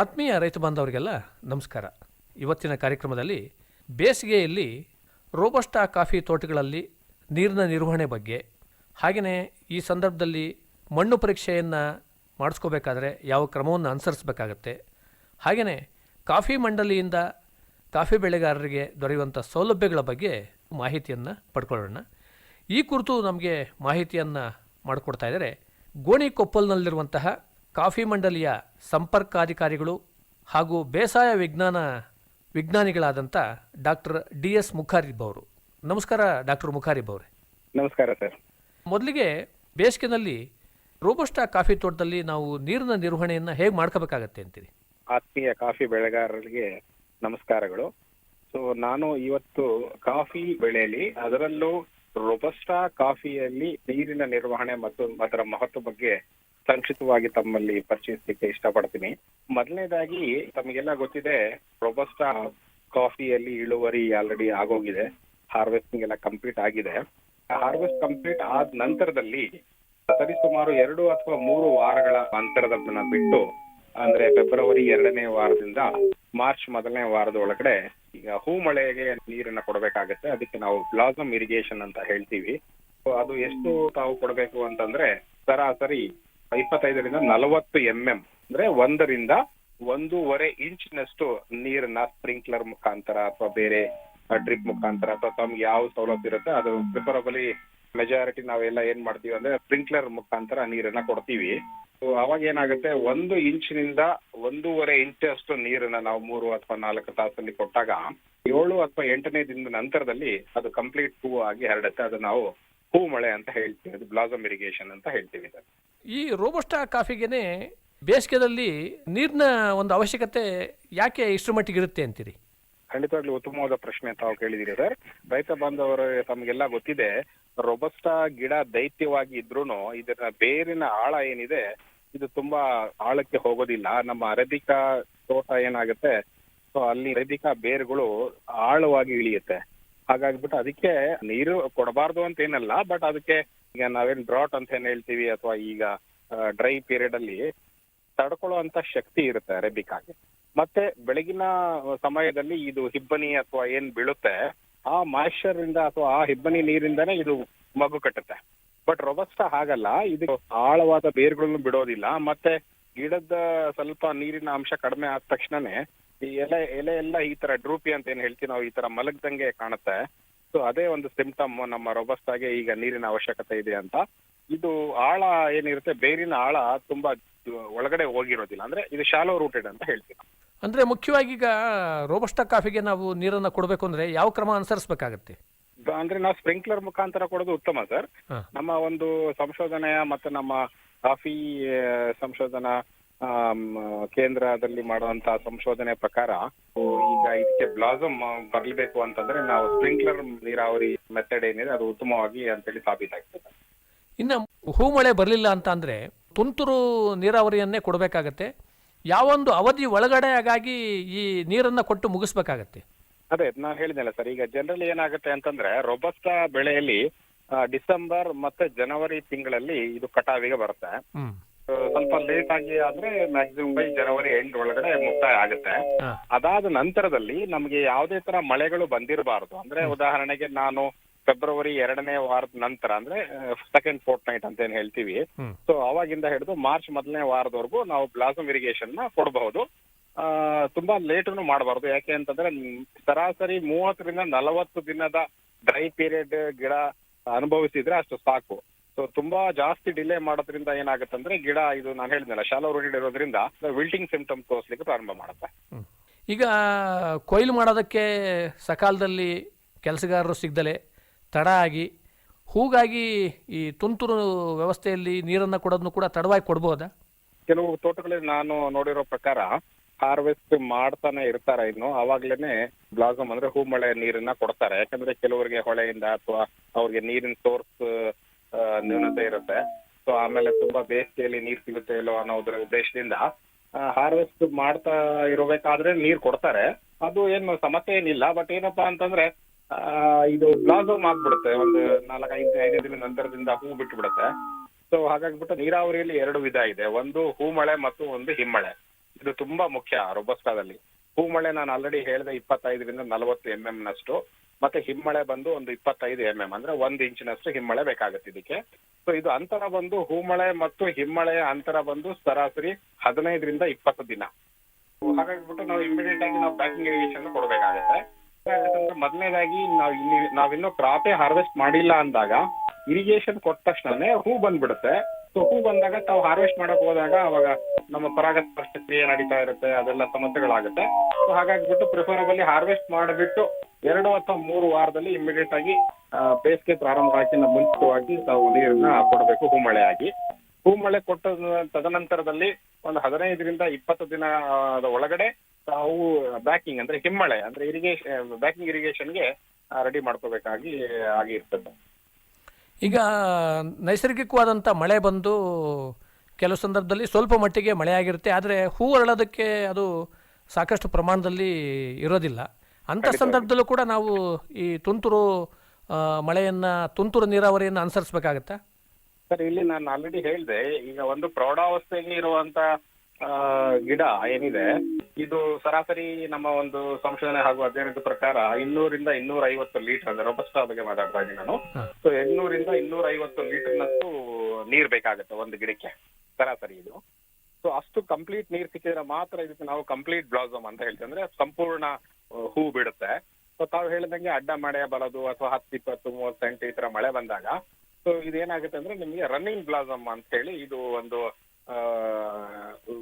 ಆತ್ಮೀಯ ರೈತ ಬಾಂಧವರಿಗೆಲ್ಲ ನಮಸ್ಕಾರ. ಇವತ್ತಿನ ಕಾರ್ಯಕ್ರಮದಲ್ಲಿ ಬೇಸಿಗೆಯಲ್ಲಿ ರೋಬಸ್ಟಾ ಕಾಫಿ ತೋಟಗಳಲ್ಲಿ ನೀರಿನ ನಿರ್ವಹಣೆ ಬಗ್ಗೆ ಹಾಗೆಯೇ ಈ ಸಂದರ್ಭದಲ್ಲಿ ಮಣ್ಣು ಪರೀಕ್ಷೆಯನ್ನು ಮಾಡಿಸ್ಕೋಬೇಕಾದ್ರೆ ಯಾವ ಕ್ರಮವನ್ನು ಅನುಸರಿಸಬೇಕಾಗತ್ತೆ ಹಾಗೆಯೇ ಕಾಫಿ ಮಂಡಳಿಯಿಂದ ಕಾಫಿ ಬೆಳೆಗಾರರಿಗೆ ದೊರೆಯುವಂಥ ಸೌಲಭ್ಯಗಳ ಬಗ್ಗೆ ಮಾಹಿತಿಯನ್ನು ಪಡ್ಕೊಳ್ಳೋಣ. ಈ ಕುರಿತು ನಮಗೆ ಮಾಹಿತಿಯನ್ನು ಮಾಡಿಕೊಡ್ತಾ ಇದ್ದಾರೆ ಗೋಣಿಕೊಪ್ಪಲ್ನಲ್ಲಿರುವಂತಹ ಕಾಫಿ ಮಂಡಳಿಯ ಸಂಪರ್ಕಾಧಿಕಾರಿಗಳು ಹಾಗೂ ಬೇಸಾಯ ವಿಜ್ಞಾನ ವಿಜ್ಞಾನಿಗಳಾದಂಥ ಡಾಕ್ಟರ್ ಡಿ ಎಸ್ ಮುಖಾರಿಬ್ಬವರು ನಮಸ್ಕಾರ ಡಾಕ್ಟರ್ ಮುಖಾರಿಬ್ಬವ್ರೆ ನಮಸ್ಕಾರ ಸರ್. ಮೊದಲಿಗೆ ಬೇಸಿಗೆನಲ್ಲಿ ರೋಬಸ್ಟಾ ಕಾಫಿ ತೋಟದಲ್ಲಿ ನಾವು ನೀರಿನ ನಿರ್ವಹಣೆಯನ್ನು ಹೇಗೆ ಮಾಡ್ಕೋಬೇಕಾಗತ್ತೆ ಅಂತೀರಿ? ಆತ್ಮೀಯ ಕಾಫಿ ಬೆಳೆಗಾರರಿಗೆ ನಮಸ್ಕಾರಗಳು. ಸೊ ನಾನು ಇವತ್ತು ಕಾಫಿ ಬೆಳೆಯಲ್ಲಿ ಅದರಲ್ಲೂ ರೊಬಸ್ಟಾ ಕಾಫಿಯಲ್ಲಿ ನೀರಿನ ನಿರ್ವಹಣೆ ಮತ್ತು ಅದರ ಮಹತ್ವ ಬಗ್ಗೆ ಸಂಕ್ಷಿಪ್ತವಾಗಿ ತಮ್ಮಲ್ಲಿ ಪರಿಚಯಿಸಲಿಕ್ಕೆ ಇಷ್ಟಪಡ್ತೀನಿ. ಮೊದಲನೇದಾಗಿ ತಮಗೆಲ್ಲ ಗೊತ್ತಿದೆ ರೊಬಸ್ಟಾ ಕಾಫಿಯಲ್ಲಿ ಇಳುವರಿ ಆಲ್ರೆಡಿ ಆಗೋಗಿದೆ. ಹಾರ್ವೆಸ್ಟಿಂಗ್ ಎಲ್ಲ ಕಂಪ್ಲೀಟ್ ಆಗಿದೆ. ಹಾರ್ವೆಸ್ಟ್ ಕಂಪ್ಲೀಟ್ ಆದ ನಂತರದಲ್ಲಿ ಸರಿಸುಮಾರು ಎರಡು ಅಥವಾ ಮೂರು ವಾರಗಳ ಅಂತರದನ್ನ ಬಿಟ್ಟು, ಅಂದ್ರೆ ಫೆಬ್ರವರಿ ಎರಡನೇ ವಾರದಿಂದ ಮಾರ್ಚ್ ಮೊದಲನೇ ವಾರದ ಒಳಗಡೆ ಈಗ ಹೂ ಮಳೆಗೆ ನೀರನ್ನ ಕೊಡಬೇಕಾಗತ್ತೆ. ಅದಕ್ಕೆ ನಾವು ಬ್ಲಾಸಮ್ ಇರಿಗೇಷನ್ ಅಂತ ಹೇಳ್ತೀವಿ. ಅದು ಎಷ್ಟು ತಾವು ಕೊಡಬೇಕು ಅಂತಂದ್ರೆ ಸರಾಸರಿ ಇಪ್ಪತ್ತೈದರಿಂದ ನಲವತ್ತು ಎಂ ಎಂ ಅಂದ್ರೆ ಒಂದರಿಂದ ಒಂದೂವರೆ ಇಂಚಿನಷ್ಟು ನೀರನ್ನ ಸ್ಪ್ರಿಂಕ್ಲರ್ ಮುಖಾಂತರ ಅಥವಾ ಬೇರೆ ಡ್ರಿಪ್ ಮುಖಾಂತರ ಅಥವಾ ತಮ್ಗೆ ಯಾವ ಸೌಲಭ್ಯ ಇರುತ್ತೆ, ಅದು ಪ್ರಿಫರಬಲಿ ಮೆಜಾರಿಟಿ ನಾವೆಲ್ಲ ಏನ್ ಮಾಡ್ತೀವಿ ಅಂದ್ರೆ ಸ್ಪ್ರಿಂಕ್ಲರ್ ಮುಖಾಂತರ ನೀರನ್ನ ಕೊಡ್ತೀವಿ. ಅವಾಗ ಏನಾಗುತ್ತೆ, ಒಂದು ಇಂಚಿನಿಂದ ಒಂದೂವರೆ ಅಷ್ಟು ನೀರನ್ನ ನಾವು ಮೂರು ಅಥವಾ ನಾಲ್ಕು ತಾಸಲ್ಲಿ ಕೊಟ್ಟಾಗ, ಏಳು ಅಥವಾ ಎಂಟನೇ ದಿನದ ನಂತರದಲ್ಲಿ ಅದು ಕಂಪ್ಲೀಟ್ ಹೂ ಆಗಿ ಹರಡುತ್ತೆ. ಅದು ನಾವು ಹೂ ಮಳೆ ಅಂತ ಹೇಳ್ತೀವಿ, ಅದು ಬ್ಲಾಸಮ್ ಇರಿಗೇಷನ್ ಅಂತ ಹೇಳ್ತೀವಿ ಸರ್ ಈ ರೋಬೋಸ್ಟಾ ಕಾಫಿಗೆನೆ ಬೇಸಿಗೆದಲ್ಲಿ ನೀರಿನ ಒಂದು ಅವಶ್ಯಕತೆ ಯಾಕೆ ಇಷ್ಟು ಮಟ್ಟಿಗೆ ಇರುತ್ತೆ ಅಂತೀರಿ? ಖಂಡಿತವಾಗ್ಲೂ ಉತ್ತಮವಾದ ಪ್ರಶ್ನೆ ತಾವು ಕೇಳಿದಿರಿ ಸರ್. ರೈತ ಬಾಂಧವರು ತಮಗೆಲ್ಲ ಗೊತ್ತಿದೆ, ರೊಬಸ್ಟಾ ಗಿಡ ದೈತ್ಯವಾಗಿ ಇದ್ರೂನು ಇದರ ಬೇರಿನ ಆಳ ಏನಿದೆ, ಇದು ತುಂಬಾ ಆಳಕ್ಕೆ ಹೋಗೋದಿಲ್ಲ. ನಮ್ಮ ಅರೇಬಿಕಾ ತೋಟ ಏನಾಗುತ್ತೆ, ಸೊ ಅಲ್ಲಿ ಅರೇಬಿಕಾ ಬೇರುಗಳು ಆಳವಾಗಿ ಇಳಿಯುತ್ತೆ. ಹಾಗಾಗ್ಬಿಟ್ಟು ಅದಕ್ಕೆ ನೀರು ಕೊಡಬಾರ್ದು ಅಂತ ಏನಲ್ಲ ಬಟ್ ಅದಕ್ಕೆ ಈಗ ನಾವೇನ್ ಡ್ರಾಟ್ ಅಂತ ಏನ್ ಹೇಳ್ತೀವಿ ಅಥವಾ ಈಗ ಡ್ರೈ ಪೀರಿಯಡ್ ಅಲ್ಲಿ ತಡ್ಕೊಳ್ಳೋ ಅಂತ ಶಕ್ತಿ ಇರುತ್ತೆ ಆಗಿ ಮತ್ತೆ ಬೆಳಗಿನ ಸಮಯದಲ್ಲಿ ಇದು ಹಿಬ್ಬನಿ ಅಥವಾ ಏನ್ ಬೀಳುತ್ತೆ, ಆ ಮಾಯಶ್ಚರ್ ಇಂದ ಅಥವಾ ಆ ಹಿಬ್ಬನಿ ನೀರಿಂದಾನೇ ಇದು ಮಗು ಕಟ್ಟುತ್ತೆ. ಬಟ್ ರೊಬಸ್ಟ ಹಾಗಲ್ಲ ಇದು ಆಳವಾದ ಬೇರುಗಳನ್ನು ಬಿಡೋದಿಲ್ಲ, ಮತ್ತೆ ಗಿಡದ ಸ್ವಲ್ಪ ನೀರಿನ ಅಂಶ ಕಡಿಮೆ ಆದ ತಕ್ಷಣನೇ ಈ ಎಲೆ ಎಲೆ ಎಲ್ಲ ಈ ತರ ಡ್ರೂಪಿ ಅಂತ ಏನ್ ಹೇಳ್ತೀವಿ ನಾವು ಈ ತರ ಮಲಗ್ದಂಗೆ ಕಾಣುತ್ತೆ. ಸೊ ಅದೇ ಒಂದು ಸಿಂಪ್ಟಮ್ ನಮ್ಮ ರೊಬಸ್ಟಾಗೆ ಈಗ ನೀರಿನ ಅವಶ್ಯಕತೆ ಇದೆ ಅಂತ. ಇದು ಆಳ ಏನಿರುತ್ತೆ ಬೇರಿನ ಆಳ ತುಂಬಾ ಒಳಗಡೆ ಹೋಗಿರೋದಿಲ್ಲ. ಅಂದ್ರೆ ಇದು ಶಾಲೋ ರೂಟೆಡ್ ಅಂತ ಹೇಳ್ತೀವಿ ಅಂದ್ರೆ ಮುಖ್ಯವಾಗಿ ಈಗ ರೋಬಸ್ಟಾ ಕಾಫಿಗೆ ನಾವು ನೀರನ್ನ ಕೊಡಬೇಕು ಅಂದ್ರೆ ಯಾವ ಕ್ರಮ ಅನುಸರಿಸಬೇಕಾಗತ್ತೆ? ಅಂದ್ರೆ ನಾವು ಸ್ಪ್ರಿಂಕ್ಲರ್ ಮುಖಾಂತರ ಕೊಡೋದು ಉತ್ತಮ ಸರ್. ನಮ್ಮ ಒಂದು ಸಂಶೋಧನೆಯ ಮತ್ತೆ ನಮ್ಮ ಕಾಫಿ ಸಂಶೋಧನಾ ಕೇಂದ್ರದಲ್ಲಿ ಮಾಡುವಂತಹ ಸಂಶೋಧನೆ ಪ್ರಕಾರ ಈಗ ಇದಕ್ಕೆ ಬ್ಲಾಸಮ್ ಬರ್ಲಿಬೇಕು ಅಂತಂದ್ರೆ ನಾವು ಸ್ಪ್ರಿಂಕ್ಲರ್ ನೀರಾವರಿ ಮೆಥಡ್ ಏನಿದೆ ಅದು ಉತ್ತಮವಾಗಿ ಅಂತೇಳಿ ಸಾಬೀತಾಗ್ತದೆ. ಇನ್ನು ಹೂ ಮಳೆ ಬರಲಿಲ್ಲ ಅಂತ ಅಂದ್ರೆ ತುಂತುರು ನೀರಾವರಿಯನ್ನೇ ಕೊಡಬೇಕಾಗತ್ತೆ. ಯಾವೊಂದು ಅವಧಿ ಒಳಗಡೆ ಹಾಗಾಗಿ ಈ ನೀರನ್ನ ಕೊಟ್ಟು ಮುಗಿಸ್ಬೇಕಾಗತ್ತೆ. ಅದೇ ನಾನು ಹೇಳಿದ್ನಲ್ಲ ಸರ್ ಈಗ ಜನರಲ್ ಏನಾಗುತ್ತೆ ಅಂತಂದ್ರೆ ರೊಬಸ್ತ ಬೆಳೆಯಲ್ಲಿ ಡಿಸೆಂಬರ್ ಮತ್ತೆ ಜನವರಿ ತಿಂಗಳಲ್ಲಿ ಇದು ಕಟಾವಿಗೆ ಬರುತ್ತೆ. ಸ್ವಲ್ಪ ಲೇಟ್ ಆಗಿ ಆದ್ರೆ ಮ್ಯಾಕ್ಸಿಮಮ್ ಬೈ. ಜನವರಿ ಎಂಡ್ ಒಳಗಡೆ ಮುಕ್ತಾಯ ಆಗುತ್ತೆ. ಹಾ. ಅದಾದ ನಂತರದಲ್ಲಿ ನಮಗೆ ಯಾವುದೇ ತರ ಮಳೆಗಳು ಬಂದಿರಬಾರದು. ಅಂದ್ರೆ ಉದಾಹರಣೆಗೆ ನಾನು ಫೆಬ್ರವರಿ ಎರಡನೇ ವಾರದ ನಂತರ ಅಂದ್ರೆ ಸೆಕೆಂಡ್ ಫೋರ್ಟ್ ನೈಟ್ ಅಂತ ಏನ್ ಹೇಳ್ತೀವಿ. ಹ್ಮ್. ಸೊ ಅವಾಗಿಂದ ಹಿಡಿದು ಮಾರ್ಚ್ ಮೊದಲನೇ ವಾರದವರೆಗೂ ನಾವು ಬ್ಲಾಸಮ್ ಇರಿಗೇಷನ್ನ ಕೊಡಬಹುದು. ಆ, ತುಂಬಾ ಲೇಟನ್ನು ಮಾಡಬಾರ್ದು. ಯಾಕೆ ಅಂತಂದ್ರೆ ಮ್, ಸರಾಸರಿ ಮೂವತ್ತರಿಂದ ನಲವತ್ತು ದಿನದ ಡ್ರೈ ಪೀರಿಯಡ್ ಗಿಡ ಅನುಭವಿಸಿದ್ರೆ ಅಷ್ಟು ಸಾಕು. ಸೊ ತುಂಬಾ ಜಾಸ್ತಿ ಡಿಲೇ ಮಾಡೋದ್ರಿಂದ ಏನಾಗುತ್ತೆ ಅಂದ್ರೆ ಗಿಡ ಇದು ನಾನು ಹೇಳಿದ್ನಲ್ಲ ಶಾಲೋ ರೂಟೆಡ್ ಇರೋದ್ರಿಂದ ವಿಲ್ಟಿಂಗ್ ಸಿಂಪ್ಟಮ್ ತೋರಿಸ್ಲಿಕ್ಕೆ ಪ್ರಾರಂಭ ಮಾಡುತ್ತೆ. ಈಗ ಕೊಯ್ಲು ಮಾಡೋದಕ್ಕೆ ಸಕಾಲದಲ್ಲಿ ಕೆಲಸಗಾರರು ಸಿಗ್ದಲೆ ತಡ ಆಗಿ ಹೂಗಾಗಿ ಈ ತುಂತುರು ವ್ಯವಸ್ಥೆಯಲ್ಲಿ ನೀರನ್ನು ಕೊಡೋದನ್ನು ಕೂಡ ತಡವಾಗಿ ಕೊಡ್ಬೋದಾ? ಕೆಲವು ತೋಟಗಳಲ್ಲಿ ನಾನು ನೋಡಿರೋ ಪ್ರಕಾರ ಹಾರ್ವೆಸ್ಟ್ ಮಾಡ್ತಾನೆ ಇರ್ತಾರೆ ಇನ್ನು ಅವಾಗ್ಲೇನೆ ಬ್ಲಾಸಮ್ ಅಂದ್ರೆ ಹೂ ಮಳೆ ನೀರನ್ನ ಕೊಡ್ತಾರೆ. ಯಾಕಂದ್ರೆ ಕೆಲವರಿಗೆ ಹೊಳೆಯಿಂದ ಅಥವಾ ಅವ್ರಿಗೆ ನೀರಿನ ಸೋರ್ಸ್ ನ್ಯೂನತೆ ಇರುತ್ತೆ. ಸೊ ಆಮೇಲೆ ತುಂಬಾ ಬೇಸಿಗೆಯಲ್ಲಿ ನೀರ್ ಸಿಗುತ್ತೆ ಇಲ್ಲೋ ಅನ್ನೋದ್ರ ಉದ್ದೇಶದಿಂದ ಹಾರ್ವೆಸ್ಟ್ ಮಾಡ್ತಾ ಇರಬೇಕಾದ್ರೆ ನೀರ್ ಕೊಡ್ತಾರೆ. ಅದು ಏನು ಸಮಸ್ಯೆ ಏನಿಲ್ಲ. ಬಟ್ ಏನಪ್ಪಾ ಅಂತಂದ್ರೆ ಇದು ಬ್ಲಾಸಮ್ ಆಗ್ಬಿಡುತ್ತೆ. ಒಂದು ನಾಲ್ಕೈದು, ಐದು ದಿನ ನಂತರದಿಂದ ಹೂ ಬಿಟ್ಟು ಬಿಡುತ್ತೆ ಸೊ ಹಾಗಾಗ್ಬಿಟ್ಟು ನೀರಾವರಿಯಲ್ಲಿ ಎರಡು ವಿಧ ಇದೆ. ಒಂದು ಹೂಮಳೆ ಮತ್ತು ಒಂದು ಹಿಮ್ಮಳೆ. ಇದು ತುಂಬಾ ಮುಖ್ಯ ರೊಬಸ್ಟಾದಲ್ಲಿ. ಹೂಮಳೆ ನಾನು ಆಲ್ರೆಡಿ ಹೇಳಿದೆ ಇಪ್ಪತ್ತೈದರಿಂದ ನಲವತ್ತು ಎಂ ಎಂ ನಷ್ಟು. ಮತ್ತೆ ಹಿಮ್ಮಳೆ ಬಂದು ಒಂದು ಇಪ್ಪತ್ತೈದು ಎಂ ಎಂ ಅಂದ್ರೆ ಒಂದ್ ಇಂಚಿನಷ್ಟು ಹಿಮ್ಮಳೆ ಬೇಕಾಗುತ್ತೆ ಇದಕ್ಕೆ. ಸೊ ಇದು ಅಂತರ ಬಂದು ಹೂಮಳೆ ಮತ್ತು ಹಿಮ್ಮಳೆಯ ಅಂತರ ಬಂದು ಸರಾಸರಿ ಹದಿನೈದರಿಂದ ಇಪ್ಪತ್ತು ದಿನ. ಹಾಗಾಗ್ಬಿಟ್ಟು ನಾವು ಇಮಿಡಿಯೇಟ್ ಆಗಿ ನಾವು ಪ್ಯಾಕಿಂಗ್ ಇರಿಗೇಷನ್ ಕೊಡಬೇಕಾಗತ್ತೆ. ಮೊದಲನೇದಾಗಿ ನಾವು ಇಲ್ಲಿ ನಾವಿನ್ನೂ ಕ್ರಾಪೇ ಹಾರ್ವೆಸ್ಟ್ ಮಾಡಿಲ್ಲ ಅಂದಾಗ ಇರಿಗೇಷನ್ ಕೊಟ್ಟ ತಕ್ಷಣನೇ ಹೂ ಬಂದ್ಬಿಡುತ್ತೆ. ಹೂ ಬಂದಾಗ ತಾವು ಹಾರ್ವೆಸ್ಟ್ ಮಾಡಕ್ ಹೋದಾಗ ಅವಾಗ ನಮ್ಮ ಪರಾಗಸ್ಪರ್ಶ ಕ್ರಿಯೆ ನಡೀತಾ ಇರುತ್ತೆ, ಅದೆಲ್ಲ ಸಮಸ್ಯೆಗಳಾಗುತ್ತೆ. ಸೊ ಹಾಗಾಗ್ಬಿಟ್ಟು ಪ್ರಿಫರಬಲಿ ಹಾರ್ವೆಸ್ಟ್ ಮಾಡಿಬಿಟ್ಟು ಎರಡು ಅಥವಾ ಮೂರು ವಾರದಲ್ಲಿ ಇಮಿಡಿಯೇಟ್ ಆಗಿ ಬೇಸಿಗೆ ಪ್ರಾರಂಭ ಆಗಿನ ಮುಂಚಿತವಾಗಿ ತಾವು ನೀರನ್ನ ಕೊಡಬೇಕು ಹೂಮಳೆ ಆಗಿ ಹೂಮಳೆ ಕೊಟ್ಟ ತದನಂತರದಲ್ಲಿ ಒಂದು ಹದಿನೈದರಿಂದ ಇಪ್ಪತ್ತು ದಿನದ ಒಳಗಡೆ ತಾವು ಬ್ಯಾಕಿಂಗ್ ಅಂದ್ರೆ ಹಿಮ್ಮಳೆ, ಅಂದ್ರೆ ಇರಿಗೇಷನ್ ಬ್ಯಾಕಿಂಗ್ ಇರಿಗೇಷನ್ಗೆ ರೆಡಿ ಮಾಡ್ಕೋಬೇಕಾಗಿ ಆಗಿರ್ತದೆ. ಈಗ ನೈಸರ್ಗಿಕವಾದಂಥ ಮಳೆ ಬಂದು ಕೆಲವು ಸಂದರ್ಭದಲ್ಲಿ ಸ್ವಲ್ಪ ಮಟ್ಟಿಗೆ ಮಳೆ ಆಗಿರುತ್ತೆ. ಆದರೆ ಹೂ ಅರಳೋದಕ್ಕೆ ಅದು ಸಾಕಷ್ಟು ಪ್ರಮಾಣದಲ್ಲಿ ಇರೋದಿಲ್ಲ. ಅಂಥ ಸಂದರ್ಭದಲ್ಲೂ ಕೂಡ ನಾವು ಈ ತುಂತುರು ಮಳೆಯನ್ನು ತುಂತುರು ನೀರಾವರಿಯನ್ನು ಅನುಸರಿಸಬೇಕಾಗತ್ತಾ? ಸರ್ ಇಲ್ಲಿ ನಾನು ಆಲ್ರೆಡಿ ಹೇಳಿದೆ ಈಗ ಒಂದು ಪ್ರೌಢಾವಸ್ಥೆಯಲ್ಲಿ ಇರುವಂತ ಆ, ಗಿಡ ಏನಿದೆ ಇದು ಸರಾಸರಿ ನಮ್ಮ ಒಂದು ಸಂಶೋಧನೆ ಹಾಗೂ ಅಧ್ಯಯನದ ಪ್ರಕಾರ ಇನ್ನೂರಿಂದ ಇನ್ನೂರ ಐವತ್ತು ಲೀಟರ್ ಅಂದ್ರೆ ರೊಬಸ್ಟಾ ಬಗ್ಗೆ ಮಾತಾಡ್ತಾ ಇದ್ದೀನಿ ನಾನು. ಸೊ ಇನ್ನೂರಿಂದ ಇನ್ನೂರ ಐವತ್ತು ಲೀಟರ್ನಷ್ಟು ನೀರ್ ಬೇಕಾಗುತ್ತೆ ಒಂದು ಗಿಡಕ್ಕೆ ಸರಾಸರಿ ಇದು. ಸೊ ಅಷ್ಟು ಕಂಪ್ಲೀಟ್ ನೀರ್ ಸಿಕ್ಕಿದ್ರೆ ಮಾತ್ರ ಇದಕ್ಕೆ ನಾವು ಕಂಪ್ಲೀಟ್ ಬ್ಲಾಸಮ್ ಅಂತ ಹೇಳ್ತೀವಿ. ಅಂದ್ರೆ ಸಂಪೂರ್ಣ ಹೂ ಬಿಡುತ್ತೆ. ಸೊ ತಾವು ಹೇಳಿದಂಗೆ ಅಡ್ಡ ಮಳೆ ಬರೋದು ಅಥವಾ ಹತ್ತು ಇಪ್ಪತ್ತು ಮೂವತ್ತು ಸೆಂಟಿ ಈ ತರ ಮಳೆ ಬಂದಾಗ ಸೊ ಇದೇನಾಗುತ್ತೆ ಅಂದ್ರೆ ನಿಮಗೆ ರನ್ನಿಂಗ್ ಬ್ಲಾಸಮ್ ಅಂತ ಹೇಳಿ ಇದು ಒಂದು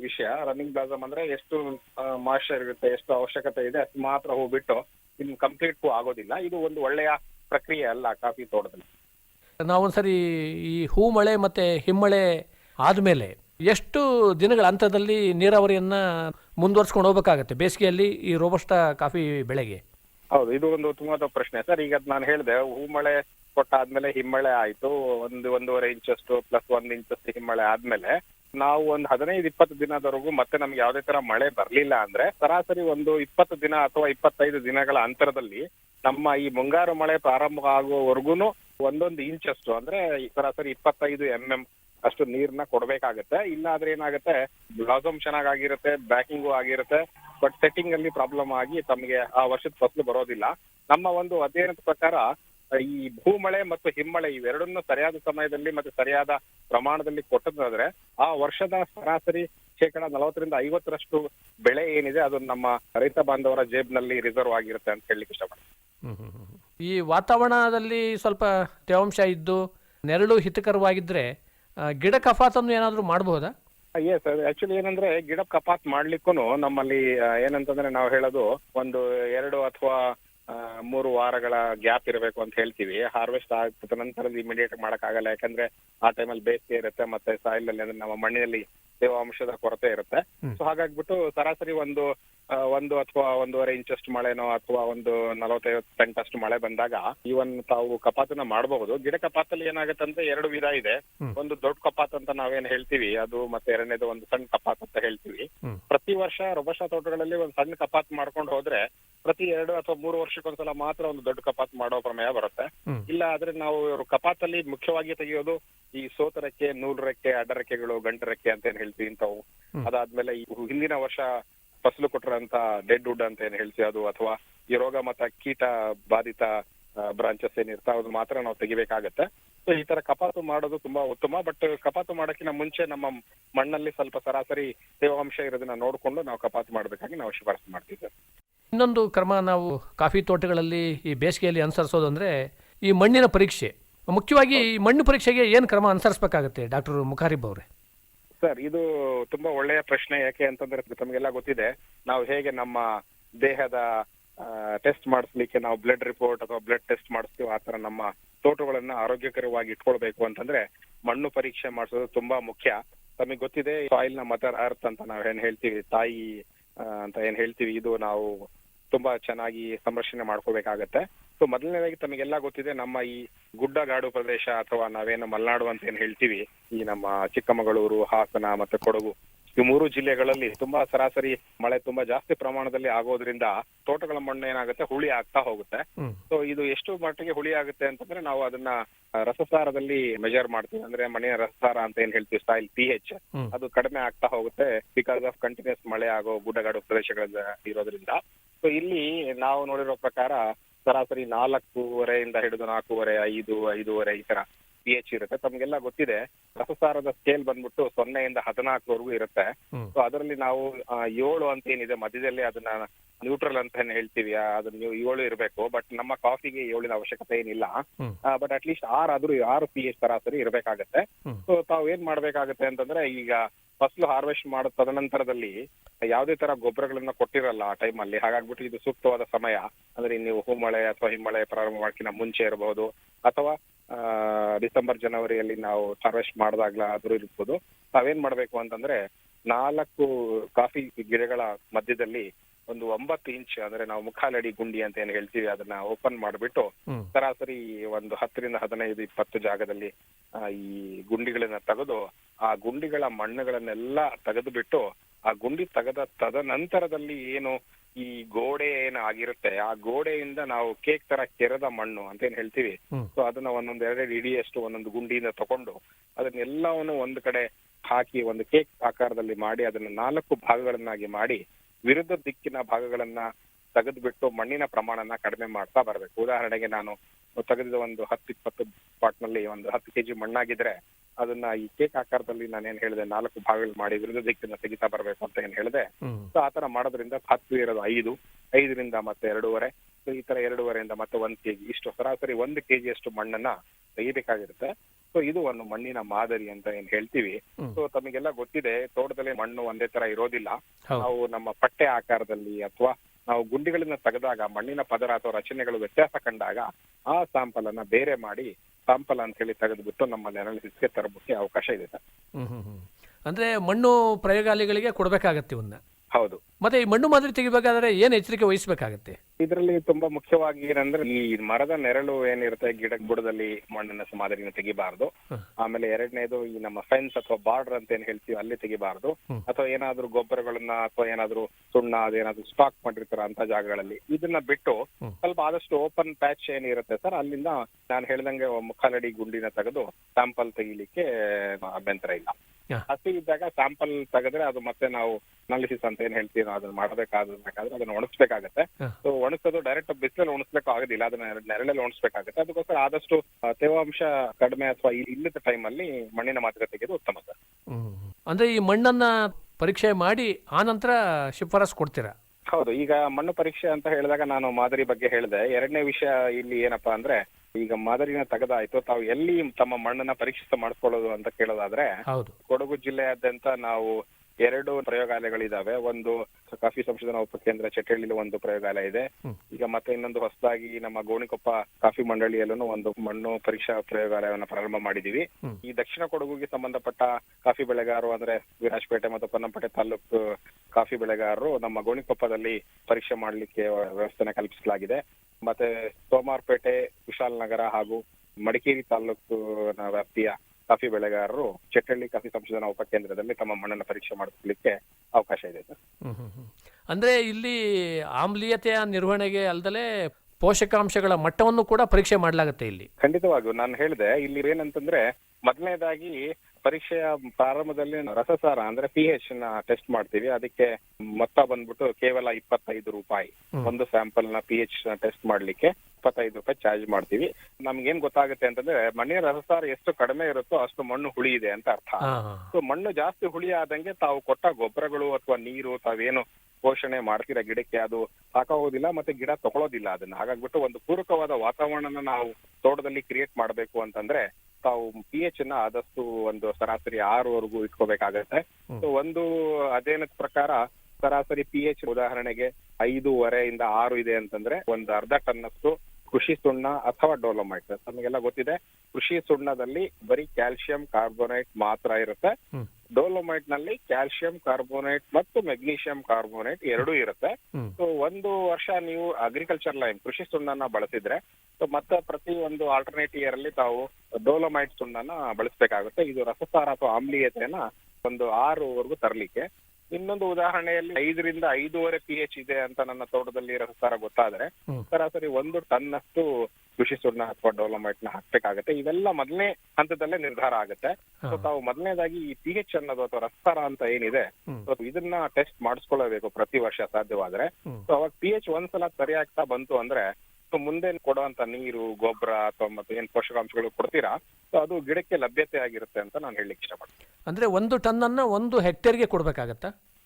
ವಿಷಯ. ರನ್ನಿಂಗ್ ಬ್ಲಾಸಮ್ ಅಂದ್ರೆ ಎಷ್ಟು ಮಾಯಿಶ್ಚರ್ ಇರುತ್ತೆ ಎಷ್ಟು ಅವಶ್ಯಕತೆ ಇದೆ ಅಷ್ಟು ಮಾತ್ರ ಹೂ ಬಿಟ್ಟು ಇನ್ನು ಕಂಪ್ಲೀಟ್ ಹೂ ಆಗೋದಿಲ್ಲ. ಇದು ಒಂದು ಒಳ್ಳೆಯ ಪ್ರಕ್ರಿಯೆ ಅಲ್ಲ ಕಾಫಿ ತೋಟದಲ್ಲಿ. ನಾವೊಂದ್ಸರಿ ಈ ಹೂ ಮಳೆ ಮತ್ತೆ ಹಿಮ್ಮಳೆ ಆದಮೇಲೆ ಎಷ್ಟು ದಿನಗಳ ಹಂತದಲ್ಲಿ ನೀರಾವರಿಯನ್ನ ಮುಂದುವರ್ಸ್ಕೊಂಡು ಹೋಗ್ಬೇಕಾಗತ್ತೆ? ಬೇಸಿಗೆಯಲ್ಲಿ ಈ ರೋಬಸ್ಟ ಕಾಫಿ ಬೆಳೆಗೆ. ಹೌದು ಇದು ಒಂದು ಉತ್ತಮವಾದ ಪ್ರಶ್ನೆ. ಸರ್ ಈಗ ನಾನು ಹೇಳಿದೆ ಹೂಮಳೆ ಕೊಟ್ಟಾದ್ಮೇಲೆ ಹಿಮ್ಮಳೆ ಆಯ್ತು. ಒಂದು ಒಂದೂವರೆ ಇಂಚಷ್ಟು ಪ್ಲಸ್ ಒಂದ್ ಇಂಚಷ್ಟು ಹಿಮ್ಮಳೆ ಆದ್ಮೇಲೆ ನಾವು ಒಂದು ಹದಿನೈದು, ಇಪ್ಪತ್ತು ದಿನದವರೆಗೂ ಮತ್ತೆ ನಮ್ಗೆ ಯಾವುದೇ ತರ ಮಳೆ ಬರ್ಲಿಲ್ಲ ಅಂದ್ರೆ ಸರಾಸರಿ ಒಂದು ಇಪ್ಪತ್ತು ದಿನ ಅಥವಾ ಇಪ್ಪತ್ತೈದು ದಿನಗಳ ಅಂತರದಲ್ಲಿ ನಮ್ಮ ಈ ಮುಂಗಾರು ಮಳೆ ಪ್ರಾರಂಭ ಆಗುವವರೆಗೂ ಒಂದೊಂದು ಇಂಚಷ್ಟು ಅಂದ್ರೆ ಈ ಸರಾಸರಿ ಇಪ್ಪತ್ತೈದು ಎಂ ಎಂ ಅಷ್ಟು ನೀರ್ನ ಕೊಡ್ಬೇಕಾಗತ್ತೆ. ಇಲ್ಲಾದ್ರೆ ಏನಾಗುತ್ತೆ ಬ್ಲಾಸಮ್ ಚೆನ್ನಾಗಿರುತ್ತೆ ಬ್ಯಾಕಿಂಗು ಆಗಿರುತ್ತೆ ಬಟ್ ಸೆಟ್ಟಿಂಗ್ ಅಲ್ಲಿ ಪ್ರಾಬ್ಲಮ್ ಆಗಿ ತಮಗೆ ಆ ವರ್ಷದ ಫಸಲು ಬರೋದಿಲ್ಲ. ನಮ್ಮ ಒಂದು ಅಧ್ಯಯನದ ಪ್ರಕಾರ ಈ ಭೂಮಳೆ ಮತ್ತು ಹಿಮ್ಮಳೆ ಇವೆರಡನ್ನು ಸರಿಯಾದ ಸಮಯದಲ್ಲಿ ಮತ್ತೆ ಸರಿಯಾದ ಪ್ರಮಾಣದಲ್ಲಿ ಕೊಟ್ಟದಾದ್ರೆ. ಆ ವರ್ಷದ ಸರಾಸರಿ ಶೇಕಡ ನಲವತ್ತರಿಂದ ಐವತ್ತರಷ್ಟು ಬೆಳೆ ಏನಿದೆ ಅದು ನಮ್ಮ ರೈತ ಬಾಂಧವರ ಜೇಬ್ನಲ್ಲಿ ರಿಸರ್ವ್ ಆಗಿರುತ್ತೆ ಅಂತ ಹೇಳಲಿಕ್ಕೆ ಇಷ್ಟಪಡ್ತೀನಿ. ಈ ವಾತಾವರಣದಲ್ಲಿ ಸ್ವಲ್ಪ ತೇವಾಂಶ ಇದ್ದು ನೆರಳು ಹಿತಕರವಾಗಿದ್ರೆ ಗಿಡ ಕಫಾತನ್ನು ಏನಾದರೂ ಮಾಡಬಹುದಾ? ಎಸ್ ಆಕ್ಚುಲಿ ಏನಂದ್ರೆ ಗಿಡ ಕಪಾತ್ ಮಾಡ್ಲಿಕ್ಕೂ ನಮ್ಮಲ್ಲಿ ಏನಂತಂದ್ರೆ ನಾವು ಹೇಳೋದು ಒಂದು ಎರಡು ಅಥವಾ ಮೂರು ವಾರಗಳ ಗ್ಯಾಪ್ ಇರಬೇಕು ಅಂತ ಹೇಳ್ತೀವಿ. ಹಾರ್ವೆಸ್ಟ್ ಆಗ್ತದ ನಂತರ ಇಮಿಡಿಯೇಟ್ ಮಾಡಕ್ ಆಗಲ್ಲ. ಯಾಕಂದ್ರೆ ಆ ಟೈಮಲ್ಲಿ ಬೇಸಿಗೆ ಇರುತ್ತೆ ಮತ್ತೆ ಸಾಯಿಲ್ ಅಲ್ಲಿ ಅಂದ್ರೆ ನಮ್ಮ ಮಣ್ಣಿನಲ್ಲಿ ತೇವಾಂಶದ ಕೊರತೆ ಇರುತ್ತೆ. ಸೊ ಹಾಗಾಗ್ಬಿಟ್ಟು ಸರಾಸರಿ ಒಂದು ಒಂದು ಅಥವಾ ಒಂದೂವರೆ ಇಂಚಷ್ಟು ಮಳೆನೋ ಅಥವಾ ಒಂದು ನಲವತ್ತೈವತ್ತು ಸೆಂಟಷ್ಟು ಮಳೆ ಬಂದಾಗ ಈವನ್ ತಾವು ಕಪಾತನ ಮಾಡಬಹುದು. ಗಿಡ ಕಪಾತಲ್ಲಿ ಏನಾಗುತ್ತೆ ಅಂದ್ರೆ ಎರಡು ವಿಧ ಇದೆ. ಒಂದು ದೊಡ್ಡ ಕಪಾತ್ ಅಂತ ನಾವೇನ್ ಹೇಳ್ತೀವಿ. ಅದು ಮತ್ತೆ ಎರಡನೇದು ಒಂದು ಸಣ್ಣ ಕಪಾತ್ ಅಂತ ಹೇಳ್ತೀವಿ. ಪ್ರತಿ ವರ್ಷ ರೊಬಸ್ಟ ತೋಟಗಳಲ್ಲಿ ಒಂದು ಸಣ್ಣ ಕಪಾತ್ ಮಾಡ್ಕೊಂಡು ಹೋದ್ರೆ ಪ್ರತಿ ಎರಡು ಅಥವಾ ಮೂರು ವರ್ಷಕ್ಕೊಂದ್ಸಲ ಮಾತ್ರ ಒಂದು ದೊಡ್ಡ ಕಪಾತ್ ಮಾಡೋ ಪ್ರಮೇಯ ಬರುತ್ತೆ. ಇಲ್ಲ ಆದ್ರೆ ನಾವು ಇವ್ರು ಕಪಾತಲ್ಲಿ ಮುಖ್ಯವಾಗಿ ತೆಗೆಯೋದು ಈ ಸೋತರಕ್ಕೆ ನೂಲ್ರಕ್ಕೆ ಗಂಟು ರೆಕ್ಕೆ ಅಂತ ಏನ್ ಹೇಳ್ತೀವಿ ಇಂಥವು. ಅದಾದ್ಮೇಲೆ ಈ ಹಿಂದಿನ ವರ್ಷ ಫಸಲು ಕೊಟ್ಟಿರೋಂತ ಡೆಡ್ ವುಡ್ ಅಂತ ಏನ್ ಹೇಳ್ತೀವಿ ಅದು ಅಥವಾ ಈ ರೋಗ ಮತ್ತ ಕೀಟ ಬಾಧಿತ ಬ್ರಾಂಚಸ್ ಏನಿರ್ತಾವ ಅದು ಮಾತ್ರ ನಾವು ತೆಗಿಬೇಕಾಗತ್ತೆ. ಸೊ ಈ ತರ ಕಪಾತು ಮಾಡೋದು ತುಂಬಾ ಉತ್ತಮ ಬಟ್ ಕಪಾತು ಮಾಡೋಕ್ಕಿಂತ ಮುಂಚೆ ನಮ್ಮ ಮಣ್ಣಲ್ಲಿ ಸ್ವಲ್ಪ ಸರಾಸರಿ ತೇವಾಂಶ ಇರೋದನ್ನ ನೋಡ್ಕೊಂಡು ನಾವು ಕಪಾತು ಮಾಡಬೇಕಾಗಿ ನಾವು ಶಿಫಾರಸು ಮಾಡ್ತಿದ್ದೇವೆ ಇನ್ನೊಂದು ಕ್ರಮ ನಾವು ಕಾಫಿ ತೋಟಗಳಲ್ಲಿ ಈ ಬೇಸಿಗೆಯಲ್ಲಿ ಅನುಸರಿಸೋದು ಅಂದರೆ ಈ ಮಣ್ಣಿನ ಪರೀಕ್ಷೆ. ಮುಖ್ಯವಾಗಿ ಈ ಮಣ್ಣು ಪರೀಕ್ಷೆಗೆ ಏನು ಕ್ರಮ ಅನುಸರಿಸಬೇಕಾಗುತ್ತೆ ಡಾಕ್ಟರ್ ಮುಖಾರಿಬ್ ಅವರೇ? ಸರ್, ಇದು ತುಂಬಾ ಒಳ್ಳೆಯ ಪ್ರಶ್ನೆ. ಯಾಕೆ ಅಂತಂದ್ರೆ ತಮಗೆಲ್ಲ ಗೊತ್ತಿದೆ, ನಾವು ಹೇಗೆ ನಮ್ಮ ದೇಹದ ಟೆಸ್ಟ್ ಮಾಡಿಸ್ಲಿಕ್ಕೆ ನಾವು ಬ್ಲಡ್ ರಿಪೋರ್ಟ್ ಅಥವಾ ಬ್ಲಡ್ ಟೆಸ್ಟ್ ಮಾಡಿಸ್ತೀವಿ ಆ ತರ ನಮ್ಮ ತೋಟಗಳನ್ನ ಆರೋಗ್ಯಕರವಾಗಿ ಇಟ್ಕೊಳ್ಬೇಕು ಅಂತಂದ್ರೆ ಮಣ್ಣು ಪರೀಕ್ಷೆ ಮಾಡಿಸೋದು ತುಂಬಾ ಮುಖ್ಯ. ತಮಗೆ ಗೊತ್ತಿದೆ ಸಾಯಿಲ್ನ ಮದರ್ ಅರ್ತ್ ಅಂತ ನಾವ್ ಏನ್ ಹೇಳ್ತೀವಿ, ತಾಯಿ ಅಂತ ಏನ್ ಹೇಳ್ತೀವಿ ಇದು ನಾವು ತುಂಬಾ ಚೆನ್ನಾಗಿ ಸಂರಕ್ಷಣೆ ಮಾಡ್ಕೋಬೇಕಾಗತ್ತೆ. ಸೊ ಮೊದಲನೇದಾಗಿ ತಮಗೆಲ್ಲ ಗೊತ್ತಿದೆ ನಮ್ಮ ಈ ಗುಡ್ಡಗಾಡು ಪ್ರದೇಶ ಅಥವಾ ನಾವೇನು ಮಲೆನಾಡು ಅಂತ ಏನ್ ಹೇಳ್ತೀವಿ ಈ ನಮ್ಮ ಚಿಕ್ಕಮಗಳೂರು ಹಾಸನ ಮತ್ತೆ ಕೊಡಗು ಈ ಮೂರು ಜಿಲ್ಲೆಗಳಲ್ಲಿ ತುಂಬಾ ಸರಾಸರಿ ಮಳೆ ತುಂಬಾ ಜಾಸ್ತಿ ಪ್ರಮಾಣದಲ್ಲಿ ಆಗೋದ್ರಿಂದ ತೋಟಗಳ ಮಣ್ಣು ಏನಾಗುತ್ತೆ ಹುಳಿ ಆಗ್ತಾ ಹೋಗುತ್ತೆ. ಸೊ ಇದು ಎಷ್ಟು ಮಟ್ಟಿಗೆ ಹುಳಿ ಆಗುತ್ತೆ ಅಂತಂದ್ರೆ ನಾವು ಅದನ್ನ ರಸಸಾರದಲ್ಲಿ ಮೆಜರ್ ಮಾಡ್ತೀವಿ. ಅಂದ್ರೆ ಮಣ್ಣಿನ ರಸಸಾರ ಅಂತ ಏನ್ ಹೇಳ್ತೀವಿ ಸ್ಟೈಲ್ ಪಿ ಎಚ್ ಅದು ಕಡಿಮೆ ಆಗ್ತಾ ಹೋಗುತ್ತೆ ಬಿಕಾಸ್ ಆಫ್ ಕಂಟಿನ್ಯೂಸ್ ಮಳೆ ಆಗೋ ಗುಡ್ಡಗಾಡು ಪ್ರದೇಶಗಳ ಇರೋದ್ರಿಂದ. ಸೊ ಇಲ್ಲಿ ನಾವು ನೋಡಿರೋ ಪ್ರಕಾರ ಸರಾಸರಿ ನಾಲ್ಕೂವರೆಯಿಂದ ಹಿಡಿದು ನಾಲ್ಕೂವರೆ ಐದು ಐದೂವರೆ ಈ ತರ ಪಿ ಎಚ್ ಇರುತ್ತೆ. ತಮ್ಗೆಲ್ಲ ಗೊತ್ತಿದೆ ರಸಸಾರದ ಸ್ಕೇಲ್ ಬಂದ್ಬಿಟ್ಟು ಸೊನ್ನೆಯಿಂದ ಹದಿನಾಲ್ಕವರೆಗೂ ಇರುತ್ತೆ. ಸೊ ಅದರಲ್ಲಿ ನಾವು ಏಳು ಅಂತ ಏನಿದೆ ಮಧ್ಯದಲ್ಲಿ ಅದನ್ನ ನ್ಯೂಟ್ರಲ್ ಅಂತ ಹೇಳ್ತೀವಿ ಅದನ್ನ ನೀವು ಏಳು ಇರಬೇಕು ಬಟ್ ನಮ್ಮ ಕಾಫಿಗೆ ಏಳಿನ ಅವಶ್ಯಕತೆ ಏನಿಲ್ಲ. ಬಟ್ ಬಟ್ ಅಟ್ಲೀಸ್ಟ್ ಆರ್ ಆದ್ರೂ ಆರು ಪಿ ಎಚ್ ಸರಾಸರಿ ಇರಬೇಕಾಗತ್ತೆ. ಸೊ ತಾವು ಏನ್ ಮಾಡ್ಬೇಕಾಗತ್ತೆ ಅಂತಂದ್ರೆ ಈಗ ಫಸಲು ಹಾರ್ವೆಸ್ಟ್ ಮಾಡೋ ತದನಂತರದಲ್ಲಿ ಯಾವುದೇ ತರ ಗೊಬ್ಬರಗಳನ್ನ ಕೊಟ್ಟಿರಲ್ಲ ಆ ಟೈಮ್ ಅಲ್ಲಿ. ಹಾಗಾಗ್ಬಿಟ್ಟು ಇದು ಸೂಕ್ತವಾದ ಸಮಯ. ಅಂದ್ರೆ ನೀವು ಹೂಮಳೆ ಅಥವಾ ಹಿಮ್ಮಳೆ ಪ್ರಾರಂಭ ಮಾಡಕ್ಕಿಂತ ಮುಂಚೆ ಇರಬಹುದು. ಅಥವಾ ಡಿಸೆಂಬರ್ ಜನವರಿಯಲ್ಲಿ ನಾವು ಹಾರ್ವೆಸ್ಟ್ ಮಾಡಿದಾಗ್ಲಾದ್ರೂ ಇರ್ಬೋದು. ತಾವೇನ್ ಮಾಡ್ಬೇಕು ಅಂತಂದ್ರೆ ನಾಲ್ಕು ಕಾಫಿ ಗಿಡಗಳ ಮಧ್ಯದಲ್ಲಿ ಒಂದು ಒಂಬತ್ತು ಇಂಚ್ ಅಂದ್ರೆ ನಾವು ಮುಖಾಲಡಿ ಗುಂಡಿ ಅಂತ ಏನು ಹೇಳ್ತೀವಿ ಅದನ್ನ ಓಪನ್ ಮಾಡಿಬಿಟ್ಟು. ಸರಾಸರಿ ಒಂದು ಹತ್ತರಿಂದ ಹದಿನೈದು ಇಪ್ಪತ್ತು ಜಾಗದಲ್ಲಿ ಈ ಗುಂಡಿಗಳನ್ನ ತೆಗೆದು ಆ ಗುಂಡಿಗಳ ಮಣ್ಣುಗಳನ್ನೆಲ್ಲ ತೆಗೆದು ಬಿಟ್ಟು ಆ ಗುಂಡಿ ತೆಗೆದ ತದನಂತರದಲ್ಲಿ ಏನು ಈ ಗೋಡೆ ಏನು ಆಗಿರುತ್ತೆ ಆ ಗೋಡೆಯಿಂದ ನಾವು ಕೇಕ್ ತರ ಕೆರೆದ ಮಣ್ಣು ಅಂತ ಏನ್ ಹೇಳ್ತೀವಿ. ಸೊ ಅದನ್ನ ಒಂದೊಂದ್ ಎರಡೆರಡು ಇಡಿಯಷ್ಟು ಒಂದೊಂದು ಗುಂಡಿಯಿಂದ ತಕೊಂಡು ಅದನ್ನೆಲ್ಲವನ್ನು ಒಂದ್ ಕಡೆ ಹಾಕಿ ಒಂದು ಕೇಕ್ ಆಕಾರದಲ್ಲಿ ಮಾಡಿ ಅದನ್ನ ನಾಲ್ಕು ಭಾಗಗಳನ್ನಾಗಿ ಮಾಡಿ ವಿರುದ್ಧ ದಿಕ್ಕಿನ ಭಾಗಗಳನ್ನ ತೆಗೆದ್ಬಿಟ್ಟು ಮಣ್ಣಿನ ಪ್ರಮಾಣನ ಕಡಿಮೆ ಮಾಡ್ತಾ ಬರ್ಬೇಕು. ಉದಾಹರಣೆಗೆ ನಾನು ತೆಗೆದ ಒಂದು ಹತ್ತು ಇಪ್ಪತ್ತು ಪಾಟ್ನಲ್ಲಿ ಒಂದು ಹತ್ತು ಕೆಜಿ ಮಣ್ಣಾಗಿದ್ರೆ ಅದನ್ನ ಈ ಕೇಕ್ ಆಕಾರದಲ್ಲಿ ನಾನು ಏನ್ ಹೇಳಿದೆ ನಾಲ್ಕು ಭಾಗಗಳು ಮಾಡಿ ವಿರುದ್ಧ ದಿಕ್ಕಿನ ತೆಗಿತಾ ಬರ್ಬೇಕು ಅಂತ ಏನ್ ಹೇಳಿದೆ. ಸೊ ಆತರ ಮಾಡೋದ್ರಿಂದ ಹತ್ತು ಇರೋದು ಐದು ಐದರಿಂದ ಮತ್ತೆ ಎರಡೂವರೆ ಸೊ ಈ ತರ ಎರಡೂವರೆಯಿಂದ ಮತ್ತೆ ಒಂದ್ ಕೆಜಿ ಇಷ್ಟು ಸರಾಸರಿ ಒಂದು ಕೆಜಿ ಅಷ್ಟು ಮಣ್ಣನ್ನ ತೆಗಿಬೇಕಾಗಿರುತ್ತೆ. ಸೊ ಇದು ಒಂದು ಮಣ್ಣಿನ ಮಾದರಿ ಅಂತ ಏನ್ ಹೇಳ್ತೀವಿ. ಸೊ ತಮಗೆಲ್ಲ ಗೊತ್ತಿದೆ ತೋಟದಲ್ಲಿ ಮಣ್ಣು ಒಂದೇ ತರ ಇರೋದಿಲ್ಲ. ನಾವು ನಮ್ಮ ಪಟ್ಟೆ ಆಕಾರದಲ್ಲಿ ಅಥವಾ ನಾವು ಗುಂಡಿಗಳನ್ನ ತೆಗೆದಾಗ ಮಣ್ಣಿನ ಪದರ ಅಥವಾ ರಚನೆಗಳು ವ್ಯತ್ಯಾಸ ಕಂಡಾಗ ಆ ಸ್ಯಾಂಪಲ್ ಅನ್ನ ಬೇರೆ ಮಾಡಿ ಸ್ಯಾಂಪಲ್ ಅಂತ ಹೇಳಿ ತೆಗೆದುಬಿಟ್ಟು ನಮ್ಮಲ್ಲಿ ಅನಾಲಿಸಿಸ್ಗೆ ತರಬಹುದು ಅವಕಾಶ ಇದೆ ಸರ್. ಅಂದ್ರೆ ಮಣ್ಣು ಪ್ರಯೋಗಾಲಯಗಳಿಗೆ ಕೊಡಬೇಕಾಗತ್ತೆ ಇವನ್ನ ಹೌದು. ಮತ್ತೆ ಈ ಮಣ್ಣು ಮಾದರಿ ತೆಗಿಬೇಕಾದ್ರೆ ಏನ್ ಎಚ್ಚರಿಕೆ ವಹಿಸಬೇಕಾಗತ್ತೆ? ಇದರಲ್ಲಿ ತುಂಬಾ ಮುಖ್ಯವಾಗಿ ಏನಂದ್ರೆ ಈ ಮರದ ನೆರಳು ಏನಿರುತ್ತೆ ಗಿಡ ಬುಡದಲ್ಲಿ ಮಣ್ಣಿನ ಮಾದರಿನ ತೆಗಿಬಾರ್ದು. ಆಮೇಲೆ ಎರಡನೇದು ಈ ನಮ್ಮ ಫೆನ್ಸ್ ಅಥವಾ ಬಾರ್ಡರ್ ಅಂತ ಏನ್ ಹೇಳ್ತೀವಿ ಅಲ್ಲಿ ತೆಗಿಬಾರ್ದು. ಅಥವಾ ಏನಾದ್ರು ಗೊಬ್ಬರಗಳನ್ನ ಅಥವಾ ಏನಾದ್ರು ಸುಣ್ಣ ಅದೇನಾದ್ರೂ ಸ್ಟಾಕ್ ಮಾಡಿರ್ತಾರ ಅಂತ ಜಾಗಗಳಲ್ಲಿ. ಇದನ್ನ ಬಿಟ್ಟು ಸ್ವಲ್ಪ ಆದಷ್ಟು ಓಪನ್ ಪ್ಯಾಚ್ ಏನಿರುತ್ತೆ ಸರ್ ಅಲ್ಲಿಂದ ನಾನು ಹೇಳ್ದಂಗೆ ಮುಖಾಲಡಿ ಗುಂಡಿನ ತೆಗೆದು ಸ್ಯಾಂಪಲ್ ತೆಗಿಲಿಕ್ಕೆ ಅಭ್ಯಂತರ ಇಲ್ಲ. ಹಸಿ ಇದ್ದಾಗ ಸ್ಯಾಂಪಲ್ ತೆಗೆದ್ರೆ ಅದು ಮತ್ತೆ ನಾವು ಅನಾಲಿಸಿಸ್ ಅಂತ ಏನ್ ಹೇಳ್ತೀವಿ ಅದನ್ನ ಮಾಡಬೇಕಾದ್ರೆ ಅದನ್ನ ಒಣಗಿಸ್ಬೇಕಾಗತ್ತೆ. ಸೊ ಒಣಗಿಸೋದು ಡೈರೆಕ್ಟ್ ಬಿಸಿಲಲ್ಲಿ ಒಣಸ್ಬೇಕು ಆಗೋದಿಲ್ಲ. ಅದನ್ನ ನೆರಳಲ್ಲಿ ಒಣಸ್ಬೇಕಾಗುತ್ತೆ ಅದಕ್ಕೋಸ್ಕರ ಆದಷ್ಟು ತೇವಾಂಶ ಕಡಿಮೆ ಅಥವಾ ಇಲ್ಲದ ಟೈಮ್ ಅಲ್ಲಿ ಮಣ್ಣಿನ ಮಾತ್ರೆ ತೆಗೆದು ಉತ್ತಮ ಸರ್. ಅಂದ್ರೆ ಈ ಮಣ್ಣನ್ನ ಪರೀಕ್ಷೆ ಮಾಡಿ ಆ ನಂತರ ಶಿಫಾರಸ್ ಕೊಡ್ತೀರಾ? ಹೌದು. ಈಗ ಮಣ್ಣು ಪರೀಕ್ಷೆ ಅಂತ ಹೇಳಿದಾಗ ನಾನು ಮಾದರಿ ಬಗ್ಗೆ ಹೇಳಿದೆ. ಎರಡನೇ ವಿಷಯ ಇಲ್ಲಿ ಏನಪ್ಪಾ ಅಂದ್ರೆ ಈಗ ಮಾದರಿನ ತೆಗೆದಾಯ್ತು. ತಾವು ಎಲ್ಲಿ ತಮ್ಮ ಮಣ್ಣನ್ನ ಪರೀಕ್ಷಿಸ ಮಾಡಿಸ್ಕೊಳ್ಳೋದು ಅಂತ ಕೇಳೋದಾದ್ರೆ ಕೊಡಗು ಜಿಲ್ಲೆಯಾದ್ಯಂತ ನಾವು ಎರಡು ಪ್ರಯೋಗಾಲಯಗಳಿದಾವೆ. ಒಂದು ಕಾಫಿ ಸಂಶೋಧನಾ ಉಪಕೇಂದ್ರ ಚಟ್ಟಳ್ಳಿಲಿ ಒಂದು ಪ್ರಯೋಗಾಲಯ ಇದೆ. ಈಗ ಮತ್ತೆ ಇನ್ನೊಂದು ಹೊಸದಾಗಿ ನಮ್ಮ ಗೋಣಿಕೊಪ್ಪ ಕಾಫಿ ಮಂಡಳಿಯಲ್ಲೂ ಒಂದು ಮಣ್ಣು ಪರೀಕ್ಷಾ ಪ್ರಯೋಗಾಲಯವನ್ನು ಪ್ರಾರಂಭ ಮಾಡಿದೀವಿ. ಈ ದಕ್ಷಿಣ ಕೊಡಗುಗೆ ಸಂಬಂಧಪಟ್ಟ ಕಾಫಿ ಬೆಳೆಗಾರರು ಅಂದ್ರೆ ವಿರಾಜಪೇಟೆ ಮತ್ತು ಪೊನ್ನಂಪೇಟೆ ತಾಲೂಕು ಕಾಫಿ ಬೆಳೆಗಾರರು ನಮ್ಮ ಗೋಣಿಕೊಪ್ಪದಲ್ಲಿ ಪರೀಕ್ಷೆ ಮಾಡಲಿಕ್ಕೆ ವ್ಯವಸ್ಥೆನ ಕಲ್ಪಿಸಲಾಗಿದೆ. ಮತ್ತೆ ಸೋಮಾರ್ಪೇಟೆ ಕುಶಾಲನಗರ ಹಾಗೂ ಮಡಿಕೇರಿ ತಾಲೂಕು ವ್ಯಾಪ್ತಿಯ ಕಾಫಿ ಬೆಳೆಗಾರರು ಚಟ್ಟಳ್ಳಿ ಕಾಫಿ ಸಂಶೋಧನಾ ಉಪಕೇಂದ್ರದಲ್ಲಿ ತಮ್ಮ ಮಣ್ಣನ್ನು ಪರೀಕ್ಷೆ ಮಾಡಿಸ್ಲಿಕ್ಕೆ ಅವಕಾಶ ಇದೆ ಸರ್ ಹ್ಮ್ ಹ್ಮ್ ಹ್ಮ್. ಅಂದ್ರೆ ಇಲ್ಲಿ ಆಮ್ಲೀಯತೆಯ ನಿರ್ವಹಣೆಗೆ ಅಲ್ಲದೆ ಪೋಷಕಾಂಶಗಳ ಮಟ್ಟವನ್ನು ಕೂಡ ಪರೀಕ್ಷೆ ಮಾಡಲಾಗುತ್ತೆ ಇಲ್ಲಿ ಖಂಡಿತವಾಗಿಯೂ ನಾನು ಹೇಳಿದೆ ಇಲ್ಲಿ ಏನಂತಂದ್ರೆ ಮೊದಲನೇದಾಗಿ ಪರೀಕ್ಷೆಯ ಪ್ರಾರಂಭದಲ್ಲಿ ರಸಸಾರ ಅಂದ್ರೆ ಪಿ ಎಚ್ನ ಟೆಸ್ಟ್ ಮಾಡ್ತೀವಿ. ಅದಕ್ಕೆ ಮೊತ್ತ ಬಂದ್ಬಿಟ್ಟು ಕೇವಲ ಇಪ್ಪತ್ತೈದು ರೂಪಾಯಿ. ಒಂದು ಸ್ಯಾಂಪಲ್ನ ಪಿ ಎಚ್ನ ಟೆಸ್ಟ್ ಮಾಡ್ಲಿಕ್ಕೆ ಇಪ್ಪತ್ತೈದು ರೂಪಾಯಿ ಚಾರ್ಜ್ ಮಾಡ್ತೀವಿ. ನಮ್ಗೆ ಏನ್ ಗೊತ್ತಾಗುತ್ತೆ ಅಂತಂದ್ರೆ ಮಣ್ಣಿನ ರಸಸಾರ ಎಷ್ಟು ಕಡಿಮೆ ಇರುತ್ತೋ ಅಷ್ಟು ಮಣ್ಣು ಹುಳಿ ಇದೆ ಅಂತ ಅರ್ಥ. ಸೊ ಮಣ್ಣು ಜಾಸ್ತಿ ಹುಳಿ ಆದಂಗೆ ತಾವು ಕೊಟ್ಟ ಗೊಬ್ಬರಗಳು ಅಥವಾ ನೀರು ತಾವೇನು ಪೋಷಣೆ ಮಾಡ್ತೀರಾ ಗಿಡಕ್ಕೆ ಅದು ಸಾಕಾಗೋದಿಲ್ಲ ಮತ್ತೆ ಗಿಡ ತಗೊಳೋದಿಲ್ಲ ಅದನ್ನ. ಹಾಗಾಗ್ಬಿಟ್ಟು ಒಂದು ಪೂರಕವಾದ ವಾತಾವರಣನ ನಾವು ತೋಟದಲ್ಲಿ ಕ್ರಿಯೇಟ್ ಮಾಡಬೇಕು ಅಂತಂದ್ರೆ ತಾವು ಪಿ ಎಚ್ನ ಆದಷ್ಟು ಒಂದು ಸರಾಸರಿ ಆರುವರೆಗೂ ಇಟ್ಕೋಬೇಕಾಗತ್ತೆ. ಸೊ ಒಂದು ಅಧ್ಯಯನದ ಪ್ರಕಾರ ಸರಾಸರಿ ಪಿ ಎಚ್ ಉದಾಹರಣೆಗೆ ಐದೂವರೆಯಿಂದ ಆರು ಇದೆ ಅಂತಂದ್ರೆ ಒಂದು ಅರ್ಧ ಟನ್ನಷ್ಟು ಕೃಷಿ ಸುಣ್ಣ ಅಥವಾ ಡೋಲೋಮೈಟ್ ನಮಗೆಲ್ಲ ಗೊತ್ತಿದೆ. ಕೃಷಿ ಸುಣ್ಣದಲ್ಲಿ ಬರೀ ಕ್ಯಾಲ್ಸಿಯಂ ಕಾರ್ಬೋನೇಟ್ ಮಾತ್ರ ಇರುತ್ತೆ. ಡೋಲೋಮೈಟ್ನಲ್ಲಿ ಕ್ಯಾಲ್ಸಿಯಂ ಕಾರ್ಬೋನೇಟ್ ಮತ್ತು ಮೆಗ್ನೀಷಿಯಂ ಕಾರ್ಬೋನೇಟ್ ಎರಡೂ ಇರುತ್ತೆ. ಸೊ ಒಂದು ವರ್ಷ ನೀವು ಅಗ್ರಿಕಲ್ಚರ್ ಲೈನ್ ಕೃಷಿ ಸುಣ್ಣನ ಬಳಸಿದ್ರೆ ಸೊ ಮತ್ತೆ ಪ್ರತಿ ಒಂದು ಆಲ್ಟರ್ನೇಟ್ ಇಯರ್ ಅಲ್ಲಿ ತಾವು ಡೋಲೋಮೈಟ್ ಸುಣ್ಣನ ಬಳಸಬೇಕಾಗುತ್ತೆ. ಇದು ರಸಸಾರ ಅಥವಾ ಆಮ್ಲೀಯತೆಯನ್ನ ಒಂದು ಆರುವರೆಗೂ ತರಲಿಕ್ಕೆ. ಇನ್ನೊಂದು ಉದಾಹರಣೆಯಲ್ಲಿ ಐದರಿಂದ ಐದೂವರೆ ಪಿ ಎಚ್ ಇದೆ ಅಂತ ನನ್ನ ತೋಟದಲ್ಲಿ ಸರ ಗೊತ್ತಾದ್ರೆ. ಸರಾಸರಿ ಒಂದು ಟನ್ ಅಷ್ಟು ಕೃಷಿ ಸುಣ್ಣ ಅಥವಾ ಡೆವಲಪ್ಮೆಂಟ್ನ ಹಾಕ್ಬೇಕಾಗತ್ತೆ ಇವೆಲ್ಲ ಮೊದಲನೇ ಹಂತದಲ್ಲೇ ನಿರ್ಧಾರ ಆಗುತ್ತೆ. ಸೊ ತಾವು ಮೊದಲನೇದಾಗಿ ಈ ಪಿ ಎಚ್ ಅನ್ನೋದು ಅಥವಾ ರಸ್ತಾರ ಅಂತ ಏನಿದೆ. ಇದನ್ನ ಟೆಸ್ಟ್ ಮಾಡಿಸ್ಕೊಳ್ಳಬೇಕು ಪ್ರತಿ ವರ್ಷ ಸಾಧ್ಯವಾದ್ರೆ. ಸೊ ಅವಾಗ ಪಿ ಎಚ್ ಒಂದ್ಸಲ ಸರಿಯಾಗ್ತಾ ಆಗ್ತಾ ಬಂತು ಅಂದ್ರೆ ಮುಂದೆ ಕೊಡುವಂತ ನೀರು ಗೊಬ್ಬರ ಅಥವಾ ಮತ್ತೆ ಏನ್ ಪೋಷಕಾಂಶಗಳು ಕೊಡ್ತೀರಾ? ಸೊ ಅದು ಗಿಡಕ್ಕೆ ಲಭ್ಯತೆ ಆಗಿರುತ್ತೆ ಅಂತ ನಾನು ಹೇಳಲಿಕ್ಕೆ ಇಷ್ಟಪಡ್ತೀನಿ. ಅಂದ್ರೆ ಒಂದು ಟನ್ ಅನ್ನ ಒಂದು ಹೆಕ್ಟೇರ್ಗೆ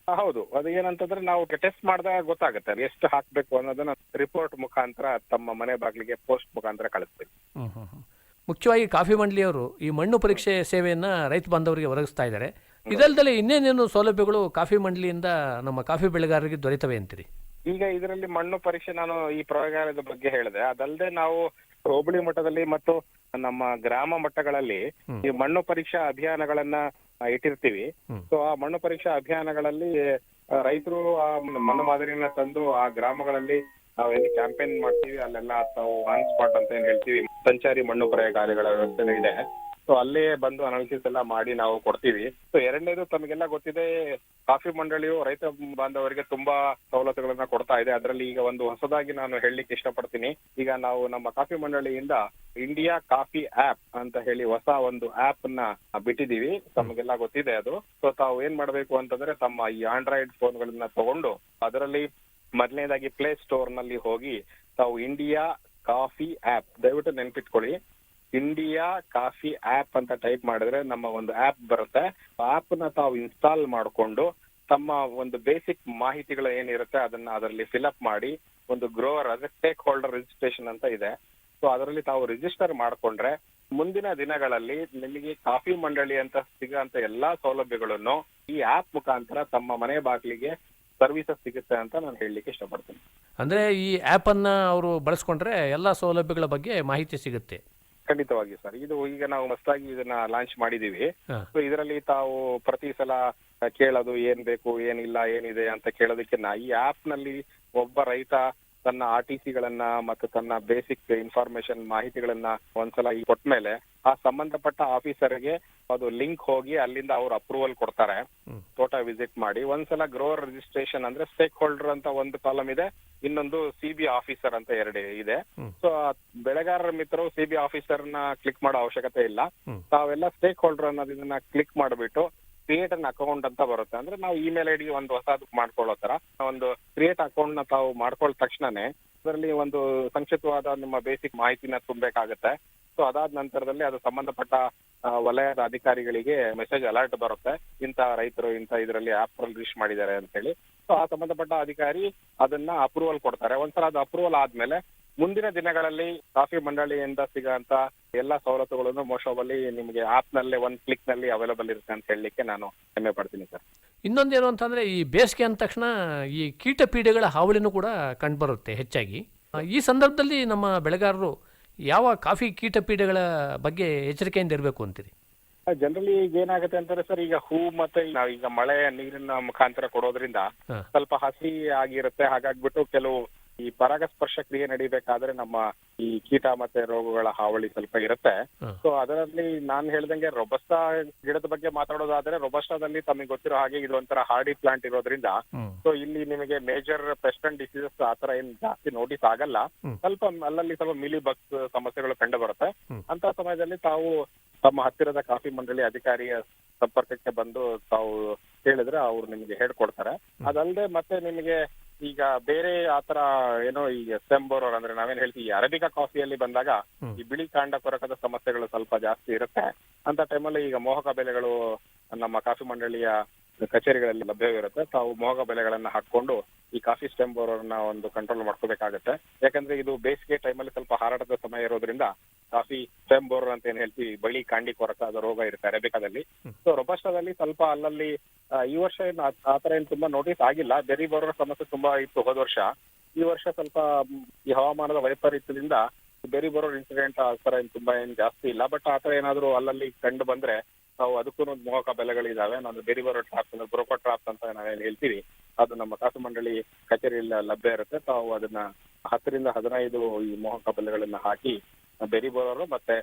ಆ, ಹೌದು. ಅದು ಏನಂತಂದ್ರೆ ನಾವು ಟೆಸ್ಟ್ ಮಾಡಿದಾಗ ಗೊತ್ತಾಗುತ್ತೆ ಅದು ಎಷ್ಟು ಹಾಕ್ಬೇಕು ಅನ್ನೋದನ್ನ ರಿಪೋರ್ಟ್ ಮುಖಾಂತರ ತಮ್ಮ ಮನೆ ಬಾಗಿಲಿಗೆ ಪೋಸ್ಟ್ ಮುಖಾಂತರ ಕಳಿಸ್ತೀವಿ. ಹ್ಮ್ ಹ್ಮ್ ಹ್ಮ್. ಮುಖ್ಯವಾಗಿ ಕಾಫಿ ಮಂಡಳಿಯವರು ಈ ಮಣ್ಣು ಪರೀಕ್ಷೆ ಸೇವೆಯನ್ನ ರೈತ ಬಾಂಧವರಿಗೆ ಒದಗಿಸ್ತಾ ಇದ್ದಾರೆ. ಇದಲ್ದಲೆ ಇನ್ನೇನೇನು ಸೌಲಭ್ಯಗಳು ಕಾಫಿ ಮಂಡಳಿಯಿಂದ ನಮ್ಮ ಕಾಫಿ ಬೆಳೆಗಾರರಿಗೆ ದೊರೆತವೆ ಅಂತೀರಿ? ಈಗ ಇದರಲ್ಲಿ ಮಣ್ಣು ಪರೀಕ್ಷೆ ನಾನು ಈ ಪ್ರಯೋಗಾಲಯದ ಬಗ್ಗೆ ಹೇಳಿದೆ. ಅದಲ್ಲದೆ ನಾವು ಹೋಬಳಿ ಮಟ್ಟದಲ್ಲಿ ಮತ್ತು ನಮ್ಮ ಗ್ರಾಮ ಮಟ್ಟಗಳಲ್ಲಿ ಈ ಮಣ್ಣು ಪರೀಕ್ಷಾ ಅಭಿಯಾನಗಳನ್ನ ಇಟ್ಟಿರ್ತೀವಿ. ಸೊ ಆ ಮಣ್ಣು ಪರೀಕ್ಷಾ ಅಭಿಯಾನಗಳಲ್ಲಿ ರೈತರು ಆ ಮಣ್ಣು ಮಾದರಿಯನ್ನ ತಂದು ಆ ಗ್ರಾಮಗಳಲ್ಲಿ ನಾವು ಕ್ಯಾಂಪೇನ್ ಮಾಡ್ತೀವಿ ಅಲ್ಲೆಲ್ಲ ತಾವು ಆನ್ ಸ್ಪಾಟ್ ಅಂತ ಏನ್ ಹೇಳ್ತೀವಿ ಸಂಚಾರಿ ಮಣ್ಣು ಪ್ರಯೋಗಾಲಯಗಳ ವ್ಯವಸ್ಥೆ ಇದೆ. ಸೊ ಅಲ್ಲೇ ಬಂದು ಅನಾಲಿಸಿಸ್ ಎಲ್ಲ ಮಾಡಿ ನಾವು ಕೊಡ್ತೀವಿ. ಸೊ ಎರಡನೇದು ತಮಗೆಲ್ಲ ಗೊತ್ತಿದೆ, ಕಾಫಿ ಮಂಡಳಿಯು ರೈತ ಬಾಂಧವರಿಗೆ ತುಂಬಾ ಸವಲತ್ತುಗಳನ್ನ ಕೊಡ್ತಾ ಇದೆ. ಅದರಲ್ಲಿ ಈಗ ಒಂದು ಹೊಸದಾಗಿ ನಾನು ಹೇಳಲಿಕ್ಕೆ ಇಷ್ಟಪಡ್ತೀನಿ. ಈಗ ನಾವು ನಮ್ಮ ಕಾಫಿ ಮಂಡಳಿಯಿಂದ ಇಂಡಿಯಾ ಕಾಫಿ ಆಪ್ ಅಂತ ಹೇಳಿ ಹೊಸ ಒಂದು ಆಪ್ನ ಬಿಟ್ಟಿದೀವಿ ತಮಗೆಲ್ಲ ಗೊತ್ತಿದೆ ಅದು. ಸೊ ತಾವು ಏನ್ ಮಾಡ್ಬೇಕು ಅಂತಂದ್ರೆ ತಮ್ಮ ಈ ಆಂಡ್ರಾಯ್ಡ್ ಫೋನ್ಗಳನ್ನ ತಗೊಂಡು ಅದರಲ್ಲಿ ಮೊದಲನೇದಾಗಿ ಪ್ಲೇ ಸ್ಟೋರ್ನಲ್ಲಿ ಹೋಗಿ ತಾವು ಇಂಡಿಯಾ ಕಾಫಿ ಆಪ್ ದಯವಿಟ್ಟು ನೆನ್ಪಿಟ್ಕೊಳ್ಳಿ. ಇಂಡಿಯಾ ಕಾಫಿ ಆಪ್ ಅಂತ ಟೈಪ್ ಮಾಡಿದ್ರೆ ನಮ್ಮ ಒಂದು ಆಪ್ ಬರುತ್ತೆ. ಆಪ್ನ ತಾವು ಇನ್ಸ್ಟಾಲ್ ಮಾಡಿಕೊಂಡು ತಮ್ಮ ಒಂದು ಬೇಸಿಕ್ ಮಾಹಿತಿಗಳು ಏನಿರುತ್ತೆ ಅದನ್ನ ಅದರಲ್ಲಿ ಫಿಲ್ಅಪ್ ಮಾಡಿ ಒಂದು ಗ್ರೋವರ್ ಅದೇ ಸ್ಟೇಕ್ ಹೋಲ್ಡರ್ ರಿಜಿಸ್ಟ್ರೇಷನ್ ಅಂತ ಇದೆ. ಸೊ ಅದರಲ್ಲಿ ತಾವು ರಿಜಿಸ್ಟರ್ ಮಾಡ್ಕೊಂಡ್ರೆ ಮುಂದಿನ ದಿನಗಳಲ್ಲಿ ನಿಮಗೆ ಕಾಫಿ ಮಂಡಳಿ ಅಂತ ಸಿಗುವಂತ ಎಲ್ಲಾ ಸೌಲಭ್ಯಗಳನ್ನು ಈ ಆಪ್ ಮುಖಾಂತರ ತಮ್ಮ ಮನೆ ಬಾಗಿಲಿಗೆ ಸರ್ವಿಸಸ್ ಸಿಗುತ್ತೆ ಅಂತ ನಾನು ಹೇಳಲಿಕ್ಕೆ ಇಷ್ಟಪಡ್ತೀನಿ. ಅಂದ್ರೆ ಈ ಆಪ್ ಅನ್ನ ಅವರು ಬಳಸ್ಕೊಂಡ್ರೆ ಎಲ್ಲಾ ಸೌಲಭ್ಯಗಳ ಬಗ್ಗೆ ಮಾಹಿತಿ ಸಿಗುತ್ತೆ. ಖಂಡಿತವಾಗಿ ಸರ್ ಇದು ಈಗ ನಾವು ಹೊಸದಾಗಿ ಇದನ್ನ ಲಾಂಚ್ ಮಾಡಿದೀವಿ. ಸೊ ಇದರಲ್ಲಿ ತಾವು ಪ್ರತಿ ಸಲ ಕೇಳೋದು ಏನ್ ಬೇಕು ಏನಿಲ್ಲ ಏನಿದೆ ಅಂತ ಕೇಳೋದಕ್ಕಿಂತ ಈ ಆಪ್ನಲ್ಲಿ ಒಬ್ಬ ರೈತ ತನ್ನ ಆರ್ ಟಿ ಸಿಗಳನ್ನ ಮತ್ತು ತನ್ನ ಬೇಸಿಕ್ ಇನ್ಫಾರ್ಮೇಶನ್ ಮಾಹಿತಿಗಳನ್ನ ಒಂದ್ಸಲ ಈ ಕೊಟ್ಮೇಲೆ ಆ ಸಂಬಂಧಪಟ್ಟ ಆಫೀಸರ್ಗೆ ಅದು ಲಿಂಕ್ ಹೋಗಿ ಅಲ್ಲಿಂದ ಅವ್ರು ಅಪ್ರೂವಲ್ ಕೊಡ್ತಾರೆ. ತೋಟ ವಿಸಿಟ್ ಮಾಡಿ. ಒಂದ್ಸಲ ಗ್ರೋವರ್ ರಿಜಿಸ್ಟ್ರೇಷನ್ ಅಂದ್ರೆ ಸ್ಟೇಕ್ ಹೋಲ್ಡರ್ ಅಂತ ಒಂದು ಕಾಲಮ್ ಇದೆ. ಇನ್ನೊಂದು ಸಿಬಿ ಆಫೀಸರ್ ಅಂತ ಎರಡು ಇದೆ. ಸೊ ಬೆಳೆಗಾರರ ಮಿತ್ರರು ಸಿಬಿ ಆಫೀಸರ್ನ ಕ್ಲಿಕ್ ಮಾಡೋ ಅವಶ್ಯಕತೆ ಇಲ್ಲ. ತಾವೆಲ್ಲ ಸ್ಟೇಕ್ ಹೋಲ್ಡರ್ ಅನ್ನೋದನ್ನ ಕ್ಲಿಕ್ ಮಾಡಿಬಿಟ್ಟು ಕ್ರಿಯೇಟ್ ಅನ್ ಅಕೌಂಟ್ ಅಂತ ಬರುತ್ತೆ. ಅಂದ್ರೆ ನಾವು ಇಮೇಲ್ ಐ ಡಿ ಒಂದು ಹೊಸದು ಮಾಡ್ಕೊಳ್ಳೋ ತರ ಒಂದು ಕ್ರಿಯೇಟ್ ಅಕೌಂಟ್ನ ತಾವು ಮಾಡ್ಕೊಳ್ಳ ತಕ್ಷಣನೇ ಅದರಲ್ಲಿ ಒಂದು ಸಂಕ್ಷಿಪ್ತವಾದ ನಿಮ್ಮ ಬೇಸಿಕ್ ಮಾಹಿತಿನ ತುಂಬಬೇಕಾಗತ್ತೆ. ಸೊ ಅದಾದ ನಂತರದಲ್ಲಿ ಅದು ಸಂಬಂಧಪಟ್ಟ ವಲಯದ ಅಧಿಕಾರಿಗಳಿಗೆ ಮೆಸೇಜ್ ಅಲರ್ಟ್ ಬರುತ್ತೆ. ಇಂತ ರೈತರು ಇಂತ ಇದರಲ್ಲಿ ಆಪ್ ರಿಲೀಸ್ ಮಾಡಿದ್ದಾರೆ ಅಂತ ಹೇಳಿ ಸೊ ಆ ಸಂಬಂಧಪಟ್ಟ ಅಧಿಕಾರಿ ಅದನ್ನ ಅಪ್ರೂವಲ್ ಕೊಡ್ತಾರೆ. ಒಂದ್ಸಲ ಅದು ಅಪ್ರೂವಲ್ ಆದ್ಮೇಲೆ ಮುಂದಿನ ದಿನಗಳಲ್ಲಿ ಕಾಫಿ ಮಂಡಳಿಯಿಂದ ಸಿಗುವಂತ ಎಲ್ಲಾ ಸವಲತ್ತುಗಳನ್ನು ಮೋಶೋಬಲ್ಲಿ ನಿಮಗೆ ಆಪ್ ನಲ್ಲೇ ಒಂದ್ ಕ್ಲಿಕ್ನಲ್ಲಿ ಅವೈಲೇಬಲ್ ಇರುತ್ತೆ ಅಂತ ಹೇಳಲಿಕ್ಕೆ ನಾನು ಹೆಮ್ಮೆ ಪಡ್ತೀನಿ ಸರ್. ಇನ್ನೊಂದೇನು ಅಂತಂದ್ರೆ ಈ ಬೇಸಿಗೆ ಅಂದ ತಕ್ಷಣ ಈ ಕೀಟ ಪೀಡೆಗಳ ಹಾವಳಿನೂ ಕೂಡ ಕಂಡುಬರುತ್ತೆ ಹೆಚ್ಚಾಗಿ. ಈ ಸಂದರ್ಭದಲ್ಲಿ ನಮ್ಮ ಬೆಳೆಗಾರರು ಯಾವ ಕಾಫಿ ಕೀಟ ಪೀಡೆಗಳ ಬಗ್ಗೆ ಎಚ್ಚರಿಕೆಯಿಂದ ಇರಬೇಕು ಅಂತೀರಿ? ಜನರಲಿ ಈಗ ಏನಾಗುತ್ತೆ ಅಂತಾರೆ ಸರ್ ಈಗ ಹೂ ಮತ್ತೆ ನಾವು ಈಗ ಮಳೆ ನೀರಿನ ಮುಖಾಂತರ ಕೊಡೋದ್ರಿಂದ ಸ್ವಲ್ಪ ಹಸಿ ಆಗಿರುತ್ತೆ. ಹಾಗಾಗ್ಬಿಟ್ಟು ಕೆಲವು ಈ ಪರಾಗಸ್ಪರ್ಶ ಕ್ರಿಯೆ ನಡಿಬೇಕಾದ್ರೆ ನಮ್ಮ ಈ ಕೀಟ ಮತ್ತೆ ರೋಗಗಳ ಹಾವಳಿ ಸ್ವಲ್ಪ ಇರುತ್ತೆ. ಸೊ ಅದರಲ್ಲಿ ನಾನು ಹೇಳ್ದಂಗೆ ರೊಬಸ್ಟಾ ಗಿಡದ ಬಗ್ಗೆ ಮಾತಾಡೋದಾದ್ರೆ ರೊಬಸ್ಟಾದಲ್ಲಿ ತಮಗೆ ಗೊತ್ತಿರೋ ಹಾಗೆ ಇದು ಒಂಥರ ಹಾರ್ಡಿ ಪ್ಲಾಂಟ್ ಇರೋದ್ರಿಂದ ಸೊ ಇಲ್ಲಿ ನಿಮಗೆ ಮೇಜರ್ ಪೆಸ್ಟ್ ಅಂಡ್ ಡಿಸೀಸಸ್ ಆತರ ಏನ್ ಜಾಸ್ತಿ ನೋಟಿಸ್ ಆಗಲ್ಲ. ಸ್ವಲ್ಪ ಅಲ್ಲಲ್ಲಿ ಸ್ವಲ್ಪ ಮಿಲಿ ಬಗ್ಸ್ ಸಮಸ್ಯೆಗಳು ಕಂಡು ಬರುತ್ತೆ. ಅಂತ ಸಮಯದಲ್ಲಿ ತಾವು ತಮ್ಮ ಹತ್ತಿರದ ಕಾಫಿ ಮಂಡಳಿ ಅಧಿಕಾರಿಯ ಸಂಪರ್ಕಕ್ಕೆ ಬಂದು ತಾವು ಹೇಳಿದ್ರೆ ಅವ್ರು ನಿಮಗೆ ಹೇಳ್ಕೊಡ್ತಾರೆ. ಅದಲ್ಲದೆ ಮತ್ತೆ ನಿಮಗೆ ಈಗ ಬೇರೆ ಆತರ ಏನೋ ಈಗ ಸೆಂಬೋರ್ ಅಂದ್ರೆ ನಾವೇನ್ ಹೇಳ್ತೀವಿ ಈ ಅರೇಬಿಕಾ ಕಾಫಿಯಲ್ಲಿ ಬಂದಾಗ ಈ ಬಿಳಿ ಕಾಂಡ ಕೊರಕದ ಸಮಸ್ಯೆಗಳು ಸ್ವಲ್ಪ ಜಾಸ್ತಿ ಇರುತ್ತೆ. ಅಂತ ಟೈಮಲ್ಲಿ ಈಗ ಮೋಹಕ ಬೆಲೆಗಳು ನಮ್ಮ ಕಾಫಿ ಮಂಡಳಿಯ ಕಚೇರಿಗಳಲ್ಲಿ ಲಭ್ಯವಿರುತ್ತೆ. ತಾವು ಮೋಹಕ ಬೆಲೆಗಳನ್ನ ಹಾಕೊಂಡು ಈ ಕಾಫಿ ಸ್ಟೆಮ್ ಬೋರರ್ನ ಒಂದು ಕಂಟ್ರೋಲ್ ಮಾಡ್ಕೋಬೇಕಾಗತ್ತೆ. ಯಾಕಂದ್ರೆ ಇದು ಬೇಸಿಗೆ ಟೈಮಲ್ಲಿ ಸ್ವಲ್ಪ ಹಾರಾಟದ ಸಮಯ ಇರೋದ್ರಿಂದ ಕಾಫಿ ಸ್ಟೆಮ್ ಬೋರರ್ ಅಂತ ಏನ್ ಹೇಳ್ತೀವಿ ಬಳಿ ಕಾಂಡಿ ಕೊರಕಾದ ರೋಗ ಇರುತ್ತೆ ಅರೇಬಿಕಾದಲ್ಲಿ ಸೊ ರೊಬಸ್ಟಾದಲ್ಲಿ ಸ್ವಲ್ಪ ಅಲ್ಲಲ್ಲಿ ಈ ವರ್ಷ ಏನು ಆ- ಆ ತರ ಏನು ತುಂಬಾ ನೋಟಿಸ್ ಆಗಿಲ್ಲ. ಬೆರಿ ಬೋರರ್ ಸಮಸ್ಯೆ ತುಂಬಾ ಇತ್ತು ಹೋದ ವರ್ಷ. ಈ ವರ್ಷ ಸ್ವಲ್ಪ ಈ ಹವಾಮಾನದ ವೈಪರೀತ್ಯದಿಂದ ಬೆರಿ ಬರೋರ್ ಇನ್ಸಿಡೆಂಟ್ ಆ ತರ ಏನ್ ತುಂಬಾ ಏನ್ ಜಾಸ್ತಿ ಇಲ್ಲ. ಬಟ್ ಆತರ ತರ ಏನಾದ್ರು ಅಲ್ಲಲ್ಲಿ ಕಂಡು ಬಂದ್ರೆ ನಾವು ಅದಕ್ಕೂ ಮೋಹಕ ಬೆಲೆಗಳಿದಾವೆ. ನಾನು ಬೆರಿ ಬರೋ ಟ್ರಾಪ್ ಅಂದ್ರೆ ಬ್ರೋಕೋ ಟ್ರಾಪ್ ಅಂತ ನಾವೇನ್ ಹೇಳ್ತೀವಿ. ಅದು ನಮ್ಮ ಕಾಸು ಮಂಡಳಿ ಕಚೇರಿಯಲ್ಲಿ ಲಭ್ಯ ಇರುತ್ತೆ. ತಾವು ಅದನ್ನ ಹತ್ತರಿಂದ ಹದಿನೈದು ಈ ಮೋಹಕ ಬೆಲೆಗಳನ್ನ ಹಾಕಿ ಬೆರಿ ಬೋರರ್ ಮತ್ತೆ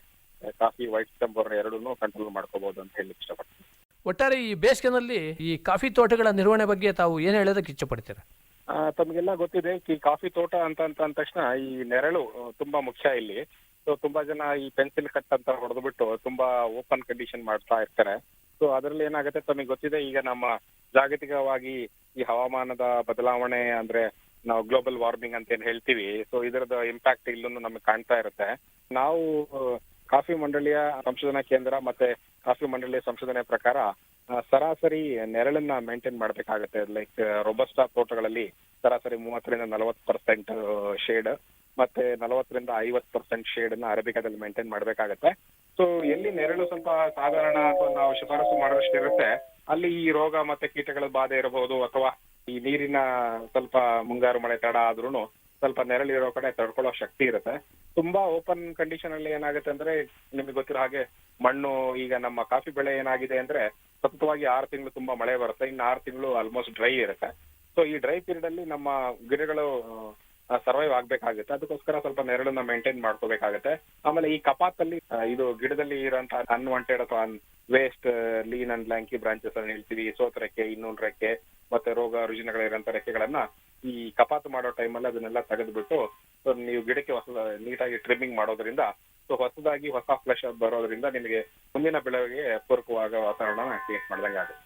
ಕಾಫಿ ವೈಟ್ ಸ್ಟಮ್ ಬರೋರ್ ಎರಡನ್ನೂ ಕಂಟ್ರೋಲ್ ಮಾಡ್ಕೋಬಹುದು ಅಂತ ಹೇಳಿ ಇಷ್ಟಪಡ್ತೀನಿ. ಒಟ್ಟಾರೆ ಈ ಬೇಸಿಗೆನಲ್ಲಿ ಈ ಕಾಫಿ ತೋಟಗಳ ನಿರ್ವಹಣೆ ಬಗ್ಗೆ ತಾವು ಏನ್ ಹೇಳೋದಕ್ಕೆ ಇಷ್ಟಪಡ್ತೀರಾ? ಪಡ್ತೀರಾ ತಮಗೆಲ್ಲ ಗೊತ್ತಿದೆ ಈ ಕಾಫಿ ತೋಟ ಅಂತ ಅಂತ ಅಂದ ತಕ್ಷಣ ಈ ನೆರಳು ತುಂಬಾ ಮುಖ್ಯ ಇಲ್ಲಿ. ಸೊ ತುಂಬಾ ಜನ ಈ ಪೆನ್ಸಿಲ್ ಕಟ್ ಅಂತ ಹೊಡೆದ್ಬಿಟ್ಟು ತುಂಬಾ ಓಪನ್ ಕಂಡೀಷನ್ ಮಾಡ್ತಾ ಇರ್ತಾರೆ. ಸೊ ಅದರಲ್ಲಿ ಏನಾಗುತ್ತೆ ತಮಗೆ ಗೊತ್ತಿದೆ ಈಗ ನಮ್ಮ ಜಾಗತಿಕವಾಗಿ ಈ ಹವಾಮಾನದ ಬದಲಾವಣೆ ಅಂದ್ರೆ ನಾವು ಗ್ಲೋಬಲ್ ವಾರ್ಮಿಂಗ್ ಅಂತ ಏನ್ ಹೇಳ್ತೀವಿ. ಸೊ ಇದರದ ಇಂಪ್ಯಾಕ್ಟ್ ಇಲ್ಲೂ ನಮಗೆ ಕಾಣ್ತಾ ಇರುತ್ತೆ. ನಾವು ಕಾಫಿ ಮಂಡಳಿಯ ಸಂಶೋಧನಾ ಕೇಂದ್ರ ಮತ್ತೆ ಕಾಫಿ ಮಂಡಳಿಯ ಸಂಶೋಧನೆ ಪ್ರಕಾರ ಸರಾಸರಿ ನೆರಳನ್ನ ಮೇಂಟೈನ್ ಮಾಡ್ಬೇಕಾಗತ್ತೆ. ಲೈಕ್ ರೊಬಸ್ಟಾ ತೋಟಗಳಲ್ಲಿ ಸರಾಸರಿ ಮೂವತ್ತರಿಂದ ನಲವತ್ತು ಪರ್ಸೆಂಟ್ ಶೇಡ್ ಮತ್ತೆ ನಲವತ್ತರಿಂದ ಐವತ್ತು ಪರ್ಸೆಂಟ್ ಶೇಡ್ನ ಅರೇಬಿಕಾದಲ್ಲಿ ಮೇಂಟೈನ್ ಮಾಡ್ಬೇಕಾಗತ್ತೆ. ಸೊ ಎಲ್ಲಿ ನೆರಳು ಸ್ವಲ್ಪ ಸಾಧಾರಣ ಅಥವಾ ನಾವು ಶಿಫಾರಸು ಮಾಡೋಷ್ಟು ಇರುತ್ತೆ, ಅಲ್ಲಿ ಈ ರೋಗ ಮತ್ತೆ ಕೀಟಗಳ ಬಾಧೆ ಇರಬಹುದು ಅಥವಾ ಈ ನೀರಿನ ಸ್ವಲ್ಪ ಮುಂಗಾರು ಮಳೆ ತಡ ಆದ್ರೂ ಸ್ವಲ್ಪ ನೆರಳಿರೋ ಕಡೆ ತಡ್ಕೊಳ್ಳೋ ಶಕ್ತಿ ಇರುತ್ತೆ. ತುಂಬಾ ಓಪನ್ ಕಂಡೀಷನ್ ಅಲ್ಲಿ ಏನಾಗುತ್ತೆ ಅಂದ್ರೆ, ನಿಮಗೆ ಗೊತ್ತಿರೋ ಹಾಗೆ ಮಣ್ಣು, ಈಗ ನಮ್ಮ ಕಾಫಿ ಬೆಳೆ ಏನಾಗಿದೆ ಅಂದ್ರೆ, ಸತತವಾಗಿ ಆರು ತಿಂಗಳು ತುಂಬಾ ಮಳೆ ಬರುತ್ತೆ. ಇನ್ನು ಆರು ತಿಂಗಳು ಆಲ್ಮೋಸ್ಟ್ ಡ್ರೈ ಇರುತ್ತೆ. ಸೊ ಈ ಡ್ರೈ ಪೀರಿಯಡ್ ಅಲ್ಲಿ ನಮ್ಮ ಗಿಡಗಳು ಸರ್ವೈವ್ ಆಗ್ಬೇಕಾಗುತ್ತೆ. ಅದಕ್ಕೋಸ್ಕರ ಸ್ವಲ್ಪ ನೆರಳನ್ನ ಮೇಂಟೈನ್ ಮಾಡ್ಕೋಬೇಕಾಗತ್ತೆ. ಆಮೇಲೆ ಈ ಕಪಾತಲ್ಲಿ ಇದು ಗಿಡದಲ್ಲಿ ಇರೋಂತ ಅನ್ವಾಂಟೆಡ್ ಅಥವಾ waste lean and lanky branches ಅನ್ನ ಹೇಳ್ತೀವಿ. ಸೋತ್ ರೆಕ್ಕೆ ಇನ್ನೊಂದು ರೆಕ್ಕೆ ಮತ್ತೆ ರೋಗ ರುಜಿನಗಳಿರೋಂಥ ರೆಕ್ಕೆಗಳನ್ನ ಈ ಕಪಾತ್ ಮಾಡೋ ಟೈಮಲ್ಲಿ ಅದನ್ನೆಲ್ಲ ತೆಗೆದ್ಬಿಟ್ಟು ಸೊ ನೀವು ಗಿಡಕ್ಕೆ ಹೊಸ, ನೀಟಾಗಿ ಟ್ರಿಮ್ಮಿಂಗ್ ಮಾಡೋದ್ರಿಂದ, ಸೊ ಹೊಸದಾಗಿ ಹೊಸ ಫ್ಲೆಶ್ ಬರೋದ್ರಿಂದ ನಿಮಗೆ ಮುಂದಿನ ಬೆಳವಣಿಗೆ ಪೂರಕವಾದ ವಾತಾವರಣ ಕ್ರಿಯೇಟ್ ಮಾಡಿದಂಗೆ ಆಗುತ್ತೆ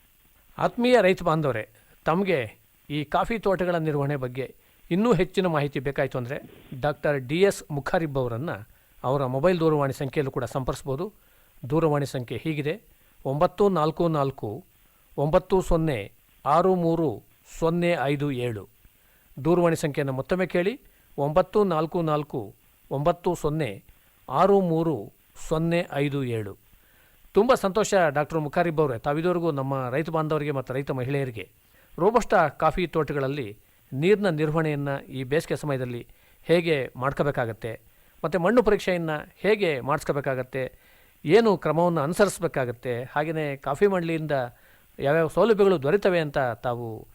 ಆತ್ಮೀಯ ರೈತ ಬಾಂಧವರೇ, ತಮಗೆ ಈ ಕಾಫಿ ತೋಟಗಳ ನಿರ್ವಹಣೆ ಬಗ್ಗೆ ಇನ್ನೂ ಹೆಚ್ಚಿನ ಮಾಹಿತಿ ಬೇಕಾಯಿತು ಅಂದರೆ ಡಾಕ್ಟರ್ ಡಿ ಎಸ್ ಮುಖಾರಿಬ್ ಅವರನ್ನು ಅವರ ಮೊಬೈಲ್ ದೂರವಾಣಿ ಸಂಖ್ಯೆಯಲ್ಲೂ ಕೂಡ ಸಂಪರ್ಸ್ಬೋದು. ದೂರವಾಣಿ ಸಂಖ್ಯೆ ಹೀಗಿದೆ. ಒಂಬತ್ತು ನಾಲ್ಕು ನಾಲ್ಕು, ಒಂಬತ್ತು ಸೊನ್ನೆ ಆರು ಮೂರು ಸೊನ್ನೆ ಐದು ಏಳು. ದೂರವಾಣಿ ಸಂಖ್ಯೆಯನ್ನು ಮತ್ತೊಮ್ಮೆ ಕೇಳಿ. ಒಂಬತ್ತು ನಾಲ್ಕು ನಾಲ್ಕು, ಒಂಬತ್ತು ಸೊನ್ನೆ ಆರು ಮೂರು ಸೊನ್ನೆ ಐದು ಏಳು. ತುಂಬ ಸಂತೋಷ ಡಾಕ್ಟರ್ ಮುಖಾರಿಬ್ ಅವರೇ. ತಾವಿದವರೆಗೂ ನಮ್ಮ ರೈತ ಬಾಂಧವರಿಗೆ ಮತ್ತು ರೈತ ಮಹಿಳೆಯರಿಗೆ ರೋಬಸ್ಟ ಕಾಫಿ ತೋಟಗಳಲ್ಲಿ ನೀರಿನ ನಿರ್ವಹಣೆಯನ್ನು ಈ ಬೇಸಿಗೆ ಸಮಯದಲ್ಲಿ ಹೇಗೆ ಮಾಡ್ಕೋಬೇಕಾಗತ್ತೆ ಮತ್ತು ಮಣ್ಣು ಪರೀಕ್ಷೆಯನ್ನು ಹೇಗೆ ಮಾಡಿಸ್ಕೋಬೇಕಾಗತ್ತೆ ಏನು ಕ್ರಮವನ್ನು ಅನುಸರಿಸಬೇಕಾಗತ್ತೆ ಹಾಗೆಯೇ ಕಾಫಿ ಮಂಡಳಿಯಿಂದ ಯಾವ್ಯಾವ ಸೌಲಭ್ಯಗಳು ದೊರೆತವೆ ಅಂತ ತಾವು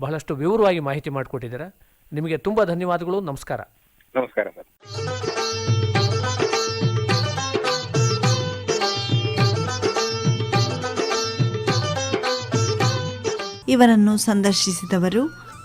ಬಹಳಷ್ಟು ವಿವರವಾಗಿ ಮಾಹಿತಿ ಮಾಡಿಕೊಟ್ಟಿದ್ದೀರಾ. ನಿಮಗೆ ತುಂಬ ಧನ್ಯವಾದಗಳು. ನಮಸ್ಕಾರ. ನಮಸ್ಕಾರ ಸರ್. ಇವರನ್ನು ಸಂದರ್ಶಿಸಿದವರು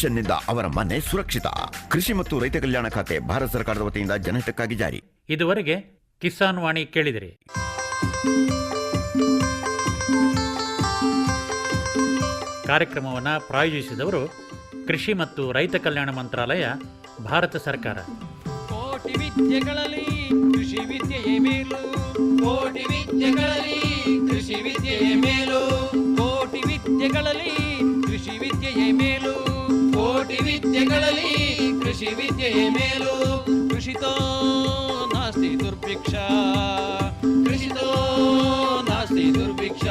ಪೆನ್ಷನ್ನಿಂದ ಅವರ ಮನೆ ಸುರಕ್ಷಿತ. ಕೃಷಿ ಮತ್ತು ರೈತ ಕಲ್ಯಾಣ ಖಾತೆ ಭಾರತ ಸರ್ಕಾರದ ವತಿಯಿಂದ ಜನಹಿತಕ್ಕಾಗಿ ಜಾರಿ. ಇದುವರೆಗೆ ಕಿಸಾನ್ ವಾಣಿ ಕೇಳಿದಿರಿ. ಕಾರ್ಯಕ್ರಮವನ್ನು ಪ್ರಾಯೋಜಿಸಿದವರು ಕೃಷಿ ಮತ್ತು ರೈತ ಕಲ್ಯಾಣ ಮಂತ್ರಾಲಯ ಭಾರತ ಸರ್ಕಾರ. ಕೋಟಿ ವಿದ್ಯೆಗಳಲ್ಲಿ ಕೃಷಿ ವಿದ್ಯೆಯೇ ಮೇಲು. ಕೋಟಿ ವಿದ್ಯೆಗಳಲ್ಲಿ ಬಳಲಿ ಕೃಷಿ ವಿದ್ಯೆಯೇ ಮೇಲು ಕೃಷಿತೋ ನಾಸ್ತಿ ದುರ್ಭಿಕ್ಷ ಕೃಷಿತೋ ನಾಸ್ತಿ ದುರ್ಭಿಕ್ಷ